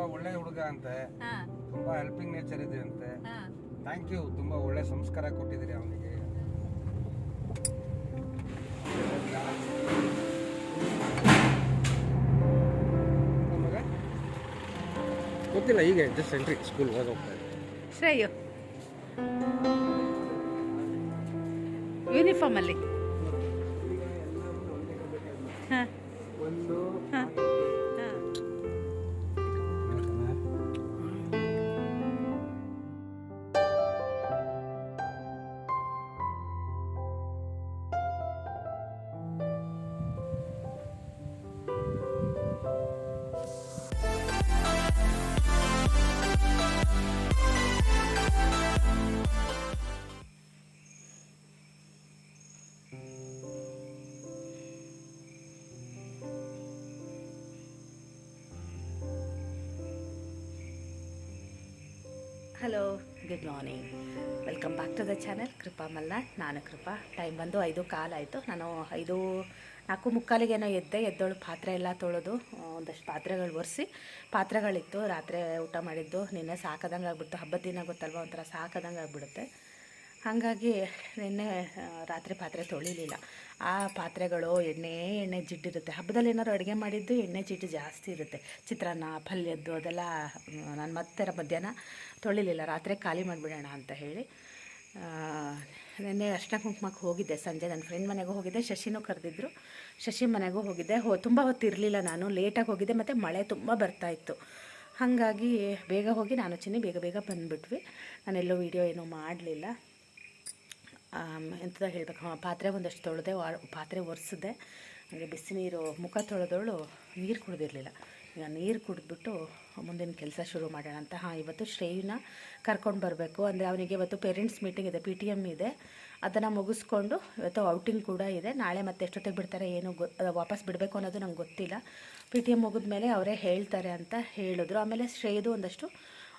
ತುಂಬಾ ಒಳ್ಳೆ ಹುಡುಗ ಅಂತೆ ತುಂಬಾ ಹೆಲ್ಪಿಂಗ್ ನೇಚರ್ ಇದೆ ಅಂತೆ. ಥ್ಯಾಂಕ್ ಯು ತುಂಬಾ ಒಳ್ಳೆ ಸಂಸ್ಕಾರ ಕೊಟ್ಟಿದ್ದೀರಿ ಅವನಿಗೆ. ಗೊತ್ತಿಲ್ಲ ಈಗ ಜಸ್ಟ್ ಎಂಟ್ರಿ ಸ್ಕೂಲ್ ಹೋಗ್ತಾ Shreyu. Uniform hello good morning welcome back to the channel Krupa Malnad ನಾನು ಕೃಪಾ ಟೈಮ್ ಬಂದು ಐದು ಕಾಲಾಯಿತು ನಾನು ಐದು ನಾಲ್ಕು ಮುಕ್ಕಾಲಿಗೇನೋ ಎದ್ದೆ, ಎದ್ದೋಳು ಪಾತ್ರೆ ಎಲ್ಲ ತೊಳೆದು ಒಂದಷ್ಟು ಪಾತ್ರೆಗಳು ಒರೆಸಿ, ಪಾತ್ರೆಗಳಿತ್ತು. ರಾತ್ರಿ ಊಟ ಮಾಡಿದ್ದು, ನಿನ್ನೆ ಸಾಕದಂಗೆ ಆಗ್ಬಿಡ್ತು ಹಬ್ಬದ ದಿನ ಗೊತ್ತಲ್ವ? ಒಂಥರ ಸಾಕದಂಗೆ ಆಗ್ಬಿಡುತ್ತೆ ಹಾಗಾಗಿ ನಿನ್ನೆ ರಾತ್ರಿ ಪಾತ್ರೆ ತೊಳಿಲಿಲ್ಲ. ಆ ಪಾತ್ರೆಗಳು ಎಣ್ಣೆ ಎಣ್ಣೆ ಜಿಡ್ಡಿರುತ್ತೆ. ಹಬ್ಬದಲ್ಲಿ ಏನಾದ್ರು ಅಡುಗೆ ಮಾಡಿದ್ದು ಎಣ್ಣೆ ಜಿಡ್ಡು ಜಾಸ್ತಿ ಇರುತ್ತೆ. ಚಿತ್ರಾನ್ನ, ಪಲ್ಯದ್ದು ಅದೆಲ್ಲ ನಾನು ಮತ್ತೆ ಮಧ್ಯಾಹ್ನ ತೊಳಿಲಿಲ್ಲ. ರಾತ್ರಿ ಖಾಲಿ ಮಾಡಿಬಿಡೋಣ ಅಂತ ಹೇಳಿ. ನಿನ್ನೆ ಅರ್ಶಿನ ಕುಂಕುಮಕ್ಕೆ ಹೋಗಿದ್ದೆ. ಸಂಜೆ ನನ್ನ ಫ್ರೆಂಡ್ ಮನೆಗೂ ಹೋಗಿದ್ದೆ. ಶಶಿನೂ ಕರೆದಿದ್ರು. ಶಶಿ ಮನೆಗೂ ಹೋಗಿದ್ದೆ. ಹೋ, ತುಂಬ ಹೊತ್ತು ಇರಲಿಲ್ಲ ನಾನು ಲೇಟಾಗಿ ಹೋಗಿದ್ದೆ. ಮತ್ತು ಮಳೆ ತುಂಬ ಬರ್ತಾಯಿತ್ತು ಹಾಗಾಗಿ ಬೇಗ ಹೋಗಿ ನಾನು ಚಿನ್ನಿ ಬೇಗ ಬೇಗ ಬಂದುಬಿಟ್ವಿ. ನಾನೆಲ್ಲೋ ವೀಡಿಯೋ ಏನೂ ಮಾಡಲಿಲ್ಲ. ಎಂಥದ ಹೇಳಬೇಕು? ಹಾಂ, ಪಾತ್ರೆ ಒಂದಷ್ಟು ತೊಳೆದೆ ಪಾತ್ರೆ ಒರೆಸಿದೆ, ಹಾಗೆ ಬಿಸಿ ನೀರು ಮುಖ ತೊಳೆದವಳು ನೀರು ಕುಡ್ದಿರಲಿಲ್ಲ. ಈಗ ನೀರು ಕುಡಿದ್ಬಿಟ್ಟು ಮುಂದಿನ ಕೆಲಸ ಶುರು ಮಾಡೋಣ ಅಂತ. ಹಾಂ, ಇವತ್ತು ಶ್ರೇಯನ ಕರ್ಕೊಂಡು ಬರಬೇಕು. ಅಂದರೆ ಅವನಿಗೆ ಇವತ್ತು ಪೇರೆಂಟ್ಸ್ ಮೀಟಿಂಗ್ ಇದೆ ಪಿ ಟಿ ಎಂ ಇದೆ. ಅದನ್ನು ಮುಗಿಸ್ಕೊಂಡು ಇವತ್ತು ಔಟಿಂಗ್ ಕೂಡ ಇದೆ. ನಾಳೆ ಮತ್ತೆ ಎಷ್ಟೊತ್ತಿಗೆ ಬಿಡ್ತಾರೆ, ಏನು ವಾಪಸ್ ಬಿಡಬೇಕು ಅನ್ನೋದು ನಂಗೆ ಗೊತ್ತಿಲ್ಲ. ಪಿ ಟಿ ಎಂ ಮುಗಿದ್ಮೇಲೆ ಅವರೇ ಹೇಳ್ತಾರೆ ಅಂತ ಹೇಳಿದ್ರು. ಆಮೇಲೆ ಶ್ರೇಯದು ಒಂದಷ್ಟು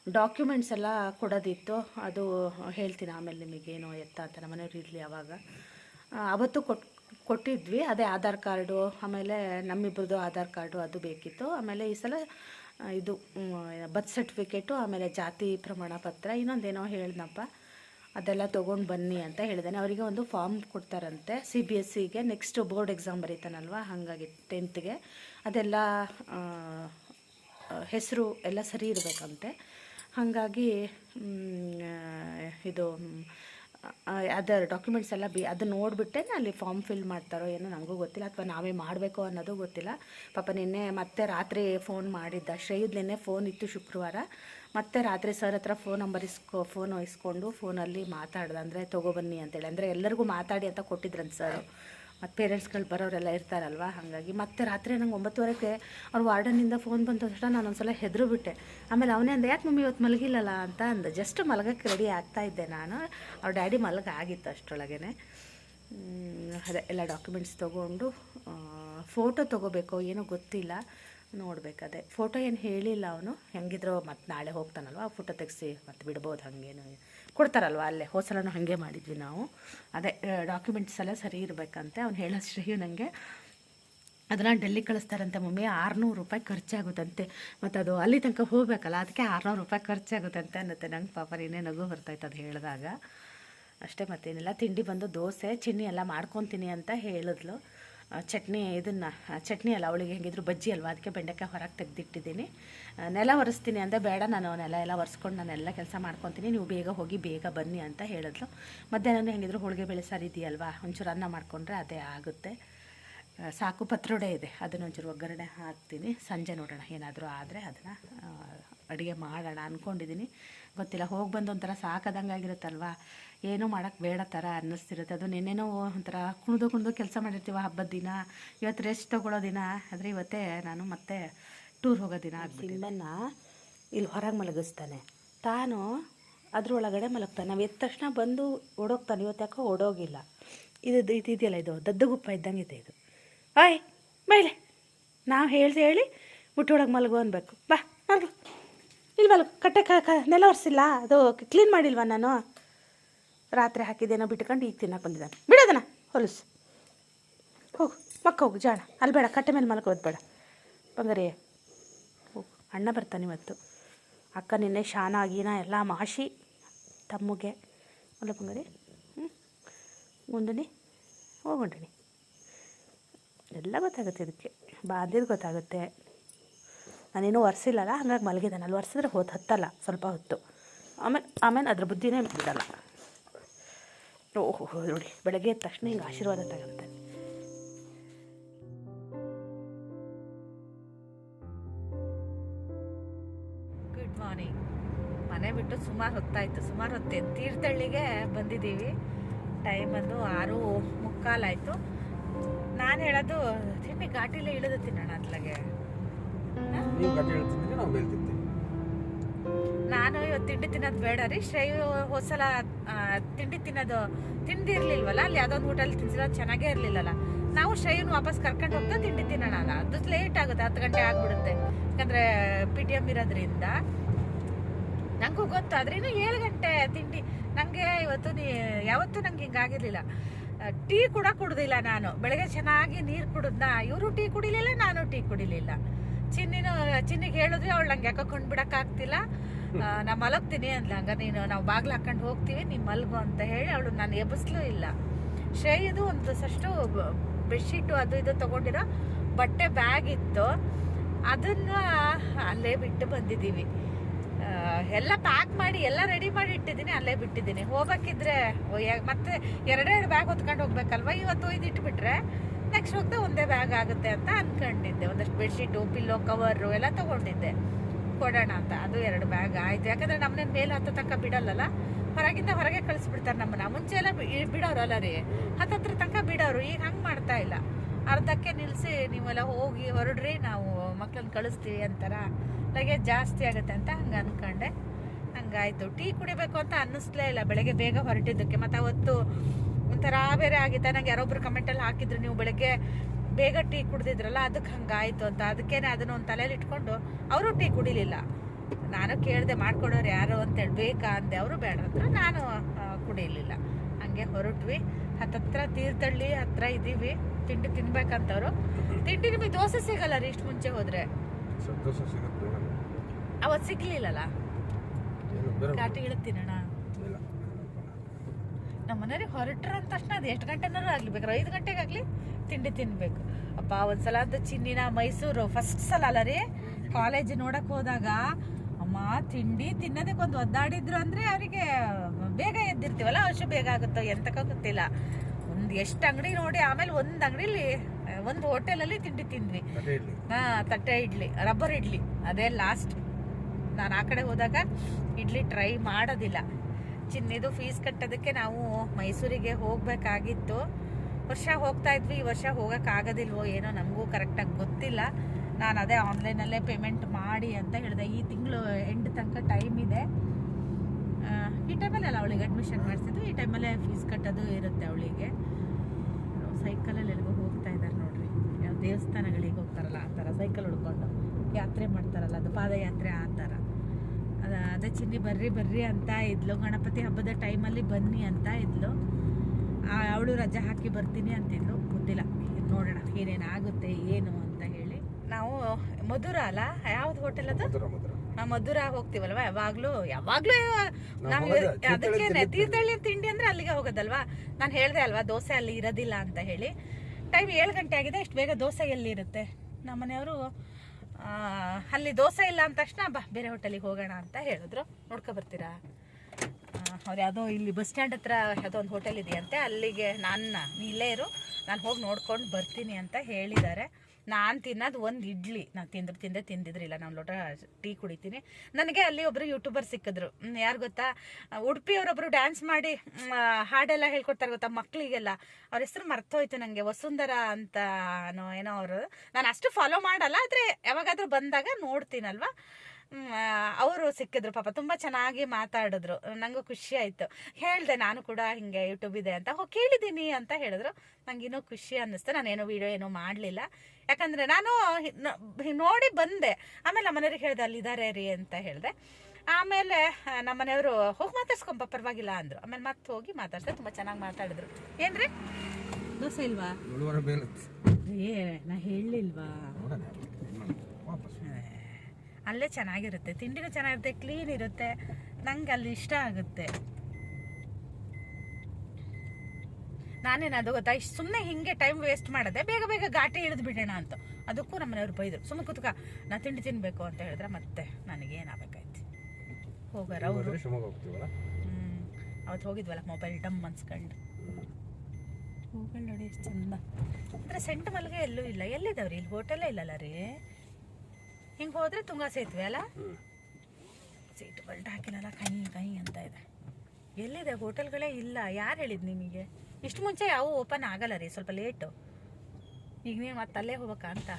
ಡಾಕ್ಯುಮೆಂಟ್ಸ್ ಎಲ್ಲ ಕೊಡೋದಿತ್ತು. ಅದು ಹೇಳ್ತೀನಿ ಆಮೇಲೆ ನಿಮಗೇನು ಎತ್ತ ಅಂತ ನಮ್ಮನೆಯವ್ರು ಇರಲಿ ಅವಾಗ. ಅವತ್ತು ಕೊಟ್, ಕೊಟ್ಟಿದ್ವಿ. ಅದೇ ಆಧಾರ್ ಕಾರ್ಡು, ಆಮೇಲೆ ನಮ್ಮಿಬ್ಬರದ್ದು ಆಧಾರ್ ಕಾರ್ಡು ಅದು ಬೇಕಿತ್ತು. ಆಮೇಲೆ ಈ ಸಲ ಇದು ಬರ್ತ್ ಸರ್ಟಿಫಿಕೇಟು ಆಮೇಲೆ ಜಾತಿ ಪ್ರಮಾಣ ಪತ್ರ, ಇನ್ನೊಂದೇನೋ ಹೇಳ್ದಪ್ಪ ಅದೆಲ್ಲ ತೊಗೊಂಡು ಬನ್ನಿ ಅಂತ ಹೇಳಿದ್ದಾನೆ ಅವರಿಗೆ ಒಂದು ಫಾರ್ಮ್ ಕೊಡ್ತಾರಂತೆ. ಸಿ ಬಿ ಎಸ್ ಸಿಗೆ ನೆಕ್ಸ್ಟ್ ಬೋರ್ಡ್ ಎಕ್ಸಾಮ್ ಬರೀತಾನಲ್ವ? ಹಾಗಾಗಿ ಟೆಂತ್ಗೆ ಅದೆಲ್ಲ ಹೆಸರು ಎಲ್ಲ ಸರಿ ಇರಬೇಕಂತೆ. ಹಾಗಾಗಿ ಇದು ಅದರ ಡಾಕ್ಯುಮೆಂಟ್ಸ್ ಎಲ್ಲ ಬಿ, ಅದನ್ನು ನೋಡಿಬಿಟ್ಟೆ, ಅಲ್ಲಿ ಫಾರ್ಮ್ ಫಿಲ್ ಮಾಡ್ತಾರೋ ಏನೋ ನನಗೂ ಗೊತ್ತಿಲ್ಲ, ಅಥವಾ ನಾವೇ ಮಾಡಬೇಕು ಅನ್ನೋದು ಗೊತ್ತಿಲ್ಲ. ಪಾಪ ನಿನ್ನೆ ಮತ್ತೆ ರಾತ್ರಿ ಫೋನ್ ಮಾಡಿದ್ದ, ಶ್ರೇಯುದ್ ನಿನ್ನೆ ಫೋನ್ ಇತ್ತು ಶುಕ್ರವಾರ. ಮತ್ತೆ ರಾತ್ರಿ ಸರ್ ಹತ್ರ ಫೋನ್ ನಂಬರ್ ಇಸ್ಕೊ ಫೋನ್ ಇಸ್ಕೊಂಡು ಫೋನಲ್ಲಿ ಮಾತಾಡ್ದೆ, ಅಂದರೆ ತೊಗೊಬನ್ನಿ ಅಂತೇಳಿ, ಅಂದರೆ ಎಲ್ಲರಿಗೂ ಮಾತಾಡಿ ಅಂತ ಕೊಟ್ಟಿದ್ರಂತೆ ಸರ್ ಮತ್ತು ಪೇರೆಂಟ್ಸ್ಗಳು ಬರೋರೆಲ್ಲ ಇರ್ತಾರಲ್ವ? ಹಾಗಾಗಿ ಮತ್ತೆ ರಾತ್ರಿ ನಂಗೆ ಒಂಬತ್ತುವರೆಗೆ ಅವ್ರ ವಾರ್ಡನಿಂದ ಫೋನ್ ಬಂದ ತಕ್ಷಣ ನಾನು ಒಂದ್ಸಲ ಹೆದರು ಬಿಟ್ಟೆ. ಆಮೇಲೆ ಅವನೇ ಅಂದ, ಯಾಕೆ ಮಮ್ಮಿ ಇವತ್ತು ಮಲಗಿಲ್ಲಲ್ಲ? ಅಂತ ಅಂದ. ಜಸ್ಟ್ ಮಲಗಕ್ಕೆ ರೆಡಿ ಆಗ್ತಾ ಇದ್ದೆ ನಾನು. ಅವ್ರ ಡ್ಯಾಡಿ ಮಲಗ ಆಗಿತ್ತು ಅಷ್ಟರೊಳಗೇ ಅದೇ ಎಲ್ಲ ಡಾಕ್ಯುಮೆಂಟ್ಸ್ ತೊಗೊಂಡು ಫೋಟೋ ತೊಗೋಬೇಕು ಏನೋ ಗೊತ್ತಿಲ್ಲ. ನೋಡಬೇಕದೆ. ಫೋಟೋ ಏನು ಹೇಳಿಲ್ಲ ಅವನು. ಹೆಂಗಿದ್ರೋ ಮತ್ತೆ ನಾಳೆ ಹೋಗ್ತಾನಲ್ವ? ಆ ಫೋಟೋ ತೆಗೆಸಿ ಮತ್ತೆ ಬಿಡ್ಬೋದು ಹಾಗೇನು. ಕೊಡ್ತಾರಲ್ವ ಅಲ್ಲೇ? ಹೋದ ಸಲನೂ ಹಾಗೆ ಮಾಡಿದ್ವಿ ನಾವು. ಅದೇ ಡಾಕ್ಯುಮೆಂಟ್ಸ್ ಎಲ್ಲ ಸರಿ ಇರಬೇಕಂತೆ. ಅವ್ನು ಹೇಳೋ ಶ್ರೇಯು ನನಗೆ ಅದನ್ನು ಡೆಲ್ಲಿ ಕಳಿಸ್ತಾರಂತೆ ಮಮ್ಮಿ, ಆರುನೂರು ರೂಪಾಯಿ ಖರ್ಚಾಗುತ್ತಂತೆ. ಮತ್ತು ಅದು ಅಲ್ಲಿ ತನಕ ಹೋಗಬೇಕಲ್ಲ, ಅದಕ್ಕೆ ಆರುನೂರು ರೂಪಾಯಿ ಖರ್ಚಾಗುತ್ತಂತೆ ಅನ್ನತ್ತೆ. ನಂಗೆ ಪಾಪ ಇನ್ನೇ ನಗು ಬರ್ತಾಯ್ತು ಅದು ಹೇಳಿದಾಗ. ಅಷ್ಟೇ ಮತ್ತೇನಿಲ್ಲ, ತಿಂಡಿ ಬಂದು ದೋಸೆ, ಚಿನ್ನಿ ಎಲ್ಲ ಮಾಡ್ಕೊತೀನಿ ಅಂತ ಹೇಳಿದ್ಲು. ಚಟ್ನಿ ಇದನ್ನು ಚಟ್ನಿ ಅಲ್ಲ, ಅವಳಿಗೆ ಹೆಂಗಿದ್ರು ಬಜ್ಜಿ ಅಲ್ವಾ, ಅದಕ್ಕೆ ಬೆಂಡೆಕಾಯಿ ಹೊರಗೆ ತೆಗೆದಿಟ್ಟಿದ್ದೀನಿ. ನೆಲ ಒರೆಸ್ತೀನಿ ಅಂದರೆ ಬೇಡ, ನಾನು ನೆಲ ಎಲ್ಲ ಒರೆಸ್ಕೊಂಡು ನಾನೆಲ್ಲ ಕೆಲಸ ಮಾಡ್ಕೊತೀನಿ, ನೀವು ಬೇಗ ಹೋಗಿ ಬೇಗ ಬನ್ನಿ ಅಂತ ಹೇಳಿದ್ಲು. ಮಧ್ಯಾಹ್ನ ಹೆಂಗಿದ್ರು ಹೋಳಿಗೆ ಬೆಳೆ ಸಾರು ಇದೆಯಲ್ವಾ, ಒಂಚೂರು ಅನ್ನ ಮಾಡಿಕೊಂಡ್ರೆ ಅದೇ ಆಗುತ್ತೆ. ಸಾಕು ಪತ್ರೊಡೆ ಇದೆ, ಅದನ್ನ ಒಂಚೂರು ಒಗ್ಗರಣೆ ಹಾಕ್ತೀನಿ. ಸಂಜೆ ನೋಡೋಣ, ಏನಾದರೂ ಆದರೆ ಅದನ್ನು ಅಡುಗೆ ಮಾಡೋಣ ಅಂದ್ಕೊಂಡಿದ್ದೀನಿ ಗೊತ್ತಿಲ್ಲ, ಹೋಗಿ ಬಂದು ಒಂಥರ ಸಾಕದಂಗೆ ಆಗಿರುತ್ತಲ್ವ ಏನೂ ಮಾಡೋಕ್ಕೆ ಬೇಡ ಥರ ಅನ್ನಿಸ್ತಿರುತ್ತೆ. ಅದು ನಿನ್ನೆನೋ ಒಂಥರ ಕುಣಿದು ಕುಣಿದು ಕೆಲಸ ಮಾಡಿರ್ತೀವ ಹಬ್ಬದ ದಿನ. ಇವತ್ತು ರೆಸ್ಟ್ ತೊಗೊಳ್ಳೋ ದಿನ. ಆದರೆ ಇವತ್ತೇ ನಾನು ಮತ್ತೆ ಟೂರ್ ಹೋಗೋ ದಿನ ಸಿಂಬನ್ನ ಇಲ್ಲಿ ಹೊರಗೆ ಮಲಗಿಸ್ತಾನೆ. ತಾನು ಅದರೊಳಗಡೆ ಮಲಗ್ತಾನೆ. ನಾವು ಎದ್ದ ತಕ್ಷಣ ಬಂದು ಓಡೋಗ್ತಾನೆ. ಇವತ್ತು ಯಾಕೋ ಓಡೋಗಿಲ್ಲ. ಇದು ಇದು ಇದೆಯಲ್ಲ ಇದು? ದದ್ದಗುಪ್ಪ ಇದ್ದಂಗೆ ಇದೆ. ಇದು ಆಯ್ ಮೇಲೆ ನಾವು ಹೇಳ್ದು ಹೇಳಿ ಮುಟ್ಟೊಳಗೆ ಮಲಗು ಅನ್ಬೇಕು. ಬಾ ಮಲಗು. ಇಲ್ಲಿ ಮಲಗು. ಕಟ್ಟೆ ನೆಲ ಒರೆಸಿಲ್ಲ. ಅದು ಕ್ಲೀನ್ ಮಾಡಿಲ್ವಾ ನಾನು? ರಾತ್ರಿ ಹಾಕಿದ್ದೇನೋ ಬಿಟ್ಕೊಂಡು ಈಗ ತಿನ್ನಕ್ಕೆ ಬಂದಿದ್ದಾನೆ. ಬಿಡೋದನ ಹೊಲಸು. ಹೋಗು, ಮಕ್ಕ ಹೋಗು, ಜಾಣ. ಅಲ್ಲಿ ಬೇಡ, ಕಟ್ಟೆ ಮೇಲೆ ಮಲ್ಕೋದು ಬೇಡ. ಬಂಗಾರಿ ಹೋಗು. ಅಣ್ಣ ಬರ್ತಾನೆ ಇವತ್ತು. ಅಕ್ಕ ನಿನ್ನೆ ಶಾನ ಆಗಿನ ಎಲ್ಲ ಮಾಶಿ, ತಮ್ಮಗೆ. ಅಲ್ಲ ಬಂಗಾರಿ ಹ್ಞೂ ಗುಂಡನಿ ಹೋಗುಂಡನಿ ಎಲ್ಲ ಗೊತ್ತಾಗುತ್ತೆ ಇದಕ್ಕೆ. ಬಾಂದಿದ್ದು ಗೊತ್ತಾಗುತ್ತೆ. ನಾನೇನು ಒರೆಸಿಲ್ಲಲ್ಲ, ಹಂಗಾಗಿ ಮಲಗಿದ್ದಾನೆ. ಅಲ್ಲಿ ಒರೆಸಿದ್ರೆ ಹೋದ್ ಹತ್ತಲ್ಲ, ಸ್ವಲ್ಪ ಹೊತ್ತು. ಆಮೇಲೆ ಆಮೇಲೆ ಅದ್ರ ಬುದ್ಧಿನೇ ಬಿಡಲ್ಲ ಓಹೋ ನೋಡಿ ಬೆಳಗ್ಗೆ ಎದ್ದ ತಕ್ಷಣ ಹಿಂಗೆ ಆಶೀರ್ವಾದ ತಗೊಂತಾನೆ ಗುಡ್ ಮಾರ್ನಿಂಗ್ ಮನೆ ಬಿಟ್ಟು ಸುಮಾರು ಹೊತ್ತಾಯ್ತು. ಸುಮಾರು ಹೊತ್ತೆ ತೀರ್ಥಹಳ್ಳಿಗೆ ಬಂದಿದ್ದೀವಿ. ಟೈಮ್ ಬಂದು ಆರು ಮುಕ್ಕಾಲಾಯ್ತು ನಾನು ಹೇಳೋದು ತಿಂಡಿ ಘಾಟಿಲೇ ಇಳಿದು ತಿನ್ನೋಣ ಅತ್ಲಾಗೆ ನಾನು ಇವತ್ತು ತಿಂಡಿ ತಿನ್ನೋದು ಬೇಡ ರೀ. ಶ್ರೇಯು ಹೋದ್ಸಲ ತಿಂಡಿ ತಿನ್ನೋದು ತಿಂದಿರ್ಲಿಲ್ವಲ್ಲ? ಅಲ್ಲಿ ಯಾವುದೊಂದು ಹೋಟೆಲ್ ತಿನ್ಸಿರೋದು ಚೆನ್ನಾಗೇ ಇರಲಿಲ್ಲಲ್ಲ. ನಾವು ಶ್ರೇಯನ್ ವಾಪಸ್ ಕರ್ಕೊಂಡು ಹೋಗ್ತಾ ತಿಂಡಿ ತಿನ್ನೋಣ ಅಲ್ಲ. ಅದು ಲೇಟ್ ಆಗುತ್ತೆ, ಹತ್ತು ಗಂಟೆ ಆಗ್ಬಿಡುತ್ತೆ. ಯಾಕಂದ್ರೆ ಪಿ ಟಿ ಎಂ ಇರೋದ್ರಿಂದ. ನಂಗೂ ಗೊತ್ತು, ಆದ್ರೆ ಇನ್ನು ಏಳು ಗಂಟೆ ತಿಂಡಿ. ನನಗೆ ಇವತ್ತು ನೀ, ಯಾವತ್ತೂ ನಂಗೆ ಹಿಂಗಾಗಿರ್ಲಿಲ್ಲ ಟೀ ಕೂಡ ಕುಡ್ದಿಲ್ಲ ನಾನು. ಬೆಳಗ್ಗೆ ಚೆನ್ನಾಗಿ ನೀರು ಕುಡಿದ್ನ. ಇವರು ಟೀ ಕುಡಿಲಿಲ್ಲ, ನಾನು ಟೀ ಕುಡಿಲಿಲ್ಲ. ಚಿನ್ನಿನು, ಚಿನ್ನಿಗೆ ಹೇಳಿದ್ವಿ ಅವಳು ನಂಗೆ ಯಾಕೋ ಕೊಂಡ್ಬಿಡಕ್ ಆಗ್ತಿಲ್ಲ ನಾ ಮಲಗ್ತೀನಿ ಅಂದ್ಲ. ಹಂಗ ನೀನು, ನಾವು ಬಾಗ್ಲು ಹಾಕೊಂಡು ಹೋಗ್ತೀವಿ, ನೀನು ಮಲ್ಗು ಅಂತ ಹೇಳಿ ಅವಳು ನಾನು ಎಬ್ಬಿಸ್ಲೂ ಇಲ್ಲ. ಶ್ರೇಯದು ಒಂದು ಸಷ್ಟು ಬೆಡ್ಶೀಟು ಅದು ಇದು ತಗೊಂಡಿರೋ ಬಟ್ಟೆ ಬ್ಯಾಗ್ ಇತ್ತು. ಅದನ್ನ ಅಲ್ಲೇ ಬಿಟ್ಟು ಬಂದಿದ್ದೀವಿ. ಎಲ್ಲ ಪ್ಯಾಕ್ ಮಾಡಿ, ಎಲ್ಲ ರೆಡಿ ಮಾಡಿ ಇಟ್ಟಿದ್ದೀನಿ, ಅಲ್ಲೇ ಬಿಟ್ಟಿದ್ದೀನಿ. ಹೋಗ್ಬೇಕಿದ್ರೆ ಮತ್ತೆ ಎರಡೆರಡು ಬ್ಯಾಗ್ ಹೊತ್ಕೊಂಡು ಹೋಗ್ಬೇಕಲ್ವ? ಇವತ್ತು ಒಯ್ದು ಇಟ್ಬಿಟ್ರೆ ನೆಕ್ಸ್ಟ್ ಹೋಗ್ತಾ ಒಂದೇ ಬ್ಯಾಗ್ ಆಗುತ್ತೆ ಅಂತ ಅನ್ಕೊಂಡಿದ್ದೆ. ಒಂದಷ್ಟು ಬೆಡ್ಶೀಟು ಪಿಲ್ಲೋ ಕವರು ಎಲ್ಲ ತಗೊಂಡಿದ್ದೆ. ಕೊಡೋಣ ಅಂತ. ಅದು ಎರಡು ಬ್ಯಾಗ್ ಆಯ್ತು. ಯಾಕಂದ್ರೆ ನಮ್ಮನ್ನ ಮೇಲೆ ಹತ್ತೋ ತನಕ ಬಿಡಲ್ಲಲ್ಲ? ಹೊರಗಿಂದ ಹೊರಗೆ ಕಳಿಸ್ಬಿಡ್ತಾರೆ ನಮ್ಮನ್ನ. ಮುಂಚೆ ಎಲ್ಲ ಬಿಡೋರು ಬಿಡೋರಲ್ಲ ರೀ. ಹತ್ತತ್ರ ತನಕ ಬಿಡೋರು. ಈಗ ಹಂಗೆ ಮಾಡ್ತಾ ಇಲ್ಲ. ಅರ್ಧಕ್ಕೆ ನಿಲ್ಲಿಸಿ ನೀವೆಲ್ಲ ಹೋಗಿ ಹೊರಡ್ರಿ, ನಾವು ಮಕ್ಳನ್ನ ಕಳಿಸ್ತೀವಿ ಅಂತಾರ. ಲಗೇಜ್ ಜಾಸ್ತಿ ಆಗುತ್ತೆ ಅಂತ ಹಂಗೆ ಅನ್ಕೊಂಡೆ. ಹಂಗಾಯ್ತು. ಟೀ ಕುಡಿಬೇಕು ಅಂತ ಅನ್ನಿಸ್ಲೇ ಇಲ್ಲ. ಬೆಳಗ್ಗೆ ಬೇಗ ಹೊರಟಿದ್ದಕ್ಕೆ. ಮತ್ತೆ ಅವತ್ತು ಒಂಥರ ಬೇರೆ ಆಗಿತ್ತ. ನಂಗೆ ಯಾರೊಬ್ರು ಕಮೆಂಟಲ್ಲಿ ಹಾಕಿದ್ರು ನೀವು ಬೆಳಗ್ಗೆ ಬೇಗ ಟೀ ಕುಡ್ದಿದ್ರಲ್ಲ ಅದಕ್ಕೆ ಹಂಗಾಯ್ತು ಅಂತ. ಅದಕ್ಕೇನೆ ಅದನ್ನ ಒಂದು ತಲೆಯಲ್ಲಿ ಇಟ್ಕೊಂಡು ಅವರು ಟೀ ಕುಡಿಲಿಲ್ಲ. ನಾನು ಕೇಳಿದೆ ಮಾಡ್ಕೊಡೋರು ಯಾರು? ಅಂತೇಳಿ ಬೇಕಾ? ಅಂದೆ. ಅವರು ಬೇಡ ಅಂದ್ರೆ ನಾನು ಕುಡಿಲಿಲ್ಲ. ಹಂಗೆ ಹೊರಟ್ವಿ. ಹತ್ತತ್ರ ತೀರ್ಥಹಳ್ಳಿ ಹತ್ರ ಇದೀವಿ. ತಿಂಡಿ ತಿನ್ಬೇಕಂತವ್ರು. ತಿಂಡಿ ನಿಮಗೆ ದೋಸೆ ಸಿಗಲ್ಲ ರೀ ಇಷ್ಟು ಮುಂಚೆ ಹೋದ್ರೆ? ಅವತ್ತು ಸಿಗ್ಲಿಲ್ಲಲ್ಲ? ಘಾಟಿ ಇಲ್ಲ ನಮ್ಮ ಮನೆಯವ್ರಿಗೆ ಹೊರಟ್ರ ಅಂದ ತಕ್ಷಣ ಅದು ಎಷ್ಟು ಗಂಟೆನಾರು ಆಗ್ಲಿ ಬೇಕಾದ್ರೆ ಐದು ಗಂಟೆಗಾಗ್ಲಿ ತಿಂಡಿ ತಿನ್ಬೇಕು. ಅಪ್ಪ ಒಂದ್ಸಲ ಅಂತ ಚಿನ್ನಿನ ಮೈಸೂರು ಫಸ್ಟ್ ಸಲ ಅಲ್ಲ ರೀ? ಕಾಲೇಜ್ ನೋಡಕ್ ಹೋದಾಗ ಅಮ್ಮ ತಿಂಡಿ ತಿನ್ನೋದಕ್ಕೆ ಒಂದು ಒದ್ದಾಡಿದ್ರು ಅಂದ್ರೆ ಅವರಿಗೆ ಬೇಗ ಎದ್ದಿರ್ತೀವಲ್ಲ ಅವಶ್ಯ ಬೇಗ ಆಗುತ್ತೋ ಎಂತಕ್ಕ ಗೊತ್ತಿಲ್ಲ. ಒಂದ್ ಎಷ್ಟು ಅಂಗಡಿ ನೋಡಿ ಆಮೇಲೆ ಒಂದ್ ಅಂಗಡಿಲಿ ಒಂದು ಹೋಟೆಲಲ್ಲಿ ತಿಂಡಿ ತಿಂದ್ವಿ. ಹಾ ತಟ್ಟೆ ಇಡ್ಲಿ ರಬ್ಬರ್ ಇಡ್ಲಿ. ಅದೇ ಲಾಸ್ಟ್ ನಾನು ಆ ಕಡೆ ಹೋದಾಗ ಇಡ್ಲಿ ಟ್ರೈ ಮಾಡೋದಿಲ್ಲ. ಚಿನ್ನಿದು ಫೀಸ್ ಕಟ್ಟೋದಕ್ಕೆ ನಾವು ಮೈಸೂರಿಗೆ ಹೋಗಬೇಕಾಗಿತ್ತು. ವರ್ಷ ಹೋಗ್ತಾ ಇದ್ವಿ, ಈ ವರ್ಷ ಹೋಗೋಕ್ಕಾಗೋದಿಲ್ವೋ ಏನೋ ನಮಗೂ ಕರೆಕ್ಟಾಗಿ ಗೊತ್ತಿಲ್ಲ. ನಾನು ಅದೇ ಆನ್ಲೈನಲ್ಲೇ ಪೇಮೆಂಟ್ ಮಾಡಿ ಅಂತ ಹೇಳಿದೆ. ಈ ತಿಂಗಳು ಎಂಡ್ ತನಕ ಟೈಮ್ ಇದೆ. ಈ ಟೈಮಲ್ಲಿ ಅವಳಿಗೆ ಅಡ್ಮಿಷನ್ ಮಾಡಿಸಿದ್ದು. ಈ ಟೈಮಲ್ಲೇ ಫೀಸ್ ಕಟ್ಟೋದು ಇರುತ್ತೆ ಅವಳಿಗೆ. ಸೈಕಲಲ್ಲಿ ಎಲ್ಲಿಗೋ ಹೋಗ್ತಾ ಇದ್ದಾರೆ ನೋಡ್ರಿ. ಯಾವ ದೇವಸ್ಥಾನಗಳಿಗೆ ಹೋಗ್ತಾರಲ್ಲ, ಆ ಥರ ಸೈಕಲ್ ಹುಡ್ಕೊಂಡು. ಯಾತ್ರೆ ಮಾಡ್ತಾರಲ್ಲ, ಅದು ಪಾದಯಾತ್ರೆ ಆ ಥರ. ಅದ ಅದೇ ಚಿನ್ನಿ ಬರ್ರಿ ಬರ್ರಿ ಅಂತ ಇದ್ಲು. ಗಣಪತಿ ಹಬ್ಬದ ಟೈಮಲ್ಲಿ ಬನ್ನಿ ಅಂತ ಇದ್ಲು. ಅವಳು ರಜೆ ಹಾಕಿ ಬರ್ತೀನಿ ಅಂತಿದ್ಲು ಗೊತ್ತಿಲ್ಲ. ಈಗ ನೋಡೋಣ ಏನೇನಾಗುತ್ತೆ ಏನು ಅಂತ ಹೇಳಿ. ನಾವು ಮಧುರ ಅಲ್ಲ? ಯಾವ್ದು ಹೋಟೆಲ್ ಅದು? ಮಧುರ ಮಧುರ. ನಾವು ಮಧುರ ಹೋಗ್ತೀವಲ್ವಾ? ಯಾವಾಗ್ಲೂ ಯಾವಾಗ್ಲೂ ನಮ್ಗೆ ಅದಕ್ಕೆ ತೀರ್ಥಳ್ಳಿ ತೀರ್ಥಹಳ್ಳಿ ತಿಂಡಿ ಅಂದ್ರೆ ಅಲ್ಲಿಗೆ ಹೋಗೋದಲ್ವಾ? ನಾನು ಹೇಳ್ದೆ ಅಲ್ವಾ ದೋಸೆ ಅಲ್ಲಿ ಇರೋದಿಲ್ಲ ಅಂತ ಹೇಳಿ. ಟೈಮ್ ಏಳು ಗಂಟೆ ಆಗಿದೆ ಇಷ್ಟು ಬೇಗ ದೋಸೆ ಎಲ್ಲಿ ಇರುತ್ತೆ. ನಮ್ಮ ಮನೆಯವರು ಅಲ್ಲಿ ದೋಸೆ ಇಲ್ಲ ಅಂದ ತಕ್ಷಣ, ಬಾ, ಬೇರೆ ಹೋಟೆಲಿಗೆ ಹೋಗೋಣ ಅಂತ ಹೇಳಿದ್ರು. ನೋಡ್ಕೊ ಬರ್ತೀರಾ? ಅವ್ರು ಯಾವುದೋ ಇಲ್ಲಿ ಬಸ್ ಸ್ಟ್ಯಾಂಡ್ ಹತ್ರ ಯಾವುದೋ ಒಂದು ಹೋಟೆಲ್ ಇದೆಯಂತೆ, ಅಲ್ಲಿಗೆ ನನ್ನ ಇಲ್ಲೇ ಇರು, ನಾನು ಹೋಗಿ ನೋಡ್ಕೊಂಡು ಬರ್ತೀನಿ ಅಂತ ಹೇಳಿದ್ದಾರೆ. ನಾನು ತಿನ್ನೋದು ಒಂದು ಇಡ್ಲಿ. ನಾನು ತಿಂದ್ರೆ ತಿಂದೆ ತಿಂದಿದ್ರಿಲ್ಲ, ನಾನು ಲೋಟ ಟೀ ಕುಡಿತೀನಿ. ನನಗೆ ಅಲ್ಲಿ ಒಬ್ಬರು ಯೂಟ್ಯೂಬರ್ ಸಿಕ್ಕಿದ್ರು. ಯಾರು ಗೊತ್ತಾ? ಉಡುಪಿಯವರೊಬ್ಬರು ಡ್ಯಾನ್ಸ್ ಮಾಡಿ ಹಾಡೆಲ್ಲ ಹೇಳ್ಕೊಡ್ತಾರೆ ಗೊತ್ತಾ ಮಕ್ಕಳಿಗೆಲ್ಲ ಅವ್ರ ಹೆಸರು ಮರ್ತೋಯ್ತು ನನಗೆ ವಸುಂಧರ ಅಂತ ಏನೋ ಅವರು. ನಾನು ಅಷ್ಟು ಫಾಲೋ ಮಾಡಲ್ಲ, ಆದರೆ ಯಾವಾಗಾದರೂ ಬಂದಾಗ ನೋಡ್ತೀನಲ್ವಾ? ಅವರು ಸಿಕ್ಕಿದ್ರು ಪಾಪ, ತುಂಬ ಚೆನ್ನಾಗಿ ಮಾತಾಡಿದ್ರು. ನನಗೂ ಖುಷಿ ಆಯಿತು. ಹೇಳಿದೆ, ನಾನು ಕೂಡ ಹಿಂಗೆ ಯೂಟ್ಯೂಬ್ ಇದೆ ಅಂತ. ಹೋ, ಕೇಳಿದ್ದೀನಿ ಅಂತ ಹೇಳಿದ್ರು. ನನಗಿನ್ನೂ ಖುಷಿ ಅನ್ನಿಸ್ತು. ನಾನೇನೋ ವಿಡಿಯೋ ಏನೋ ಮಾಡಲಿಲ್ಲ. ಯಾಕಂದರೆ ನಾನು ನೋಡಿ ಬಂದೆ. ಆಮೇಲೆ ನಮ್ಮ ಮನೆಯವ್ರಿಗೆ ಹೇಳಿದೆ ಅಲ್ಲಿದ್ದಾರೆ ರೀ ಅಂತ ಹೇಳಿದೆ. ಆಮೇಲೆ ನಮ್ಮ ಮನೆಯವರು ಹೋಗಿ ಮಾತಾಡ್ಸ್ಕೊಂಬ ಪರವಾಗಿಲ್ಲ ಅಂದರು. ಆಮೇಲೆ ಮತ್ತೆ ಹೋಗಿ ಮಾತಾಡ್ತಾರೆ ತುಂಬ ಚೆನ್ನಾಗಿ ಮಾತಾಡಿದ್ರು. ಏನ್ರಿ ದೋಸೆ ಇಲ್ವಾ? ಏ ನಾ ಹೇಳಿಲ್ವಾ? ಅಲ್ಲೇ ಚೆನ್ನಾಗಿರುತ್ತೆ. ತಿಂಡಿನೂ ಚೆನ್ನಾಗಿರುತ್ತೆ ಕ್ಲೀನ್ ಇರುತ್ತೆ. ನಂಗೆ ಅಲ್ಲಿ ಇಷ್ಟ ಆಗುತ್ತೆ. ನಾನೇನದು ಗೊತ್ತಾ? ಇಷ್ಟು ಸುಮ್ಮನೆ ಹಿಂಗೆ ಟೈಮ್ ವೇಸ್ಟ್ ಮಾಡದೆ ಬೇಗ ಬೇಗ ಘಾಟಿ ಇಳಿದು ಬಿಡೋಣ ಅಂತ. ಅದಕ್ಕೂ ನಮ್ಮ ಮನೆಯವ್ರು ಬೈದರು. ಸುಮ್ಮನೆ ಕುತ್ಕ. ನಾ ತಿಂಡಿ ತಿನ್ಬೇಕು ಅಂತ ಹೇಳಿದ್ರೆ ಮತ್ತೆ ನನಗೇನಾಗಬೇಕಾಯ್ತು ಹೋಗಾರ ಅವರು. ಹ್ಮ್. ಅವತ್ತು ಹೋಗಿದ್ವಲ್ಲ ಮೊಬೈಲ್ ಡಮ್ ಅನ್ಸ್ಕೊಂಡು. ಹೂಗಳು ನೋಡಿ ಎಷ್ಟು ಚಂದ. ಅಂದರೆ ಸೆಂಟ್ ಮಲ್ಗೆ ಎಲ್ಲೂ ಇಲ್ಲ. ಎಲ್ಲಿದ್ದಾವ್ರಿ? ಇಲ್ಲಿ ಹೋಟೆಲೇ ಇಲ್ಲಲ್ಲ ರೀ? ಹಿಂಗೆ ಹೋದ್ರೆ ತುಂಬ ಸೇತುವೆ ಅಲ್ಲ? ಸೀಟ್ ಬೆಲ್ಟ್ ಹಾಕಿಲ್ಲಲ್ಲ ಕೈ ಕೈ ಅಂತ ಇದೆ. ಎಲ್ಲಿದೆ? ಹೋಟೆಲ್ಗಳೇ ಇಲ್ಲ. ಯಾರು ಹೇಳಿದ್ ನಿಮಗೆ? ಇಷ್ಟು ಮುಂಚೆ ಯಾವ ಓಪನ್ ಆಗಲ್ಲ ರೀ, ಸ್ವಲ್ಪ ಲೇಟು ಈಗ ನೀವು ಮತ್ತೆ ಅಲ್ಲೇ ಹೋಗ್ಬೇಕ ಅಂತ.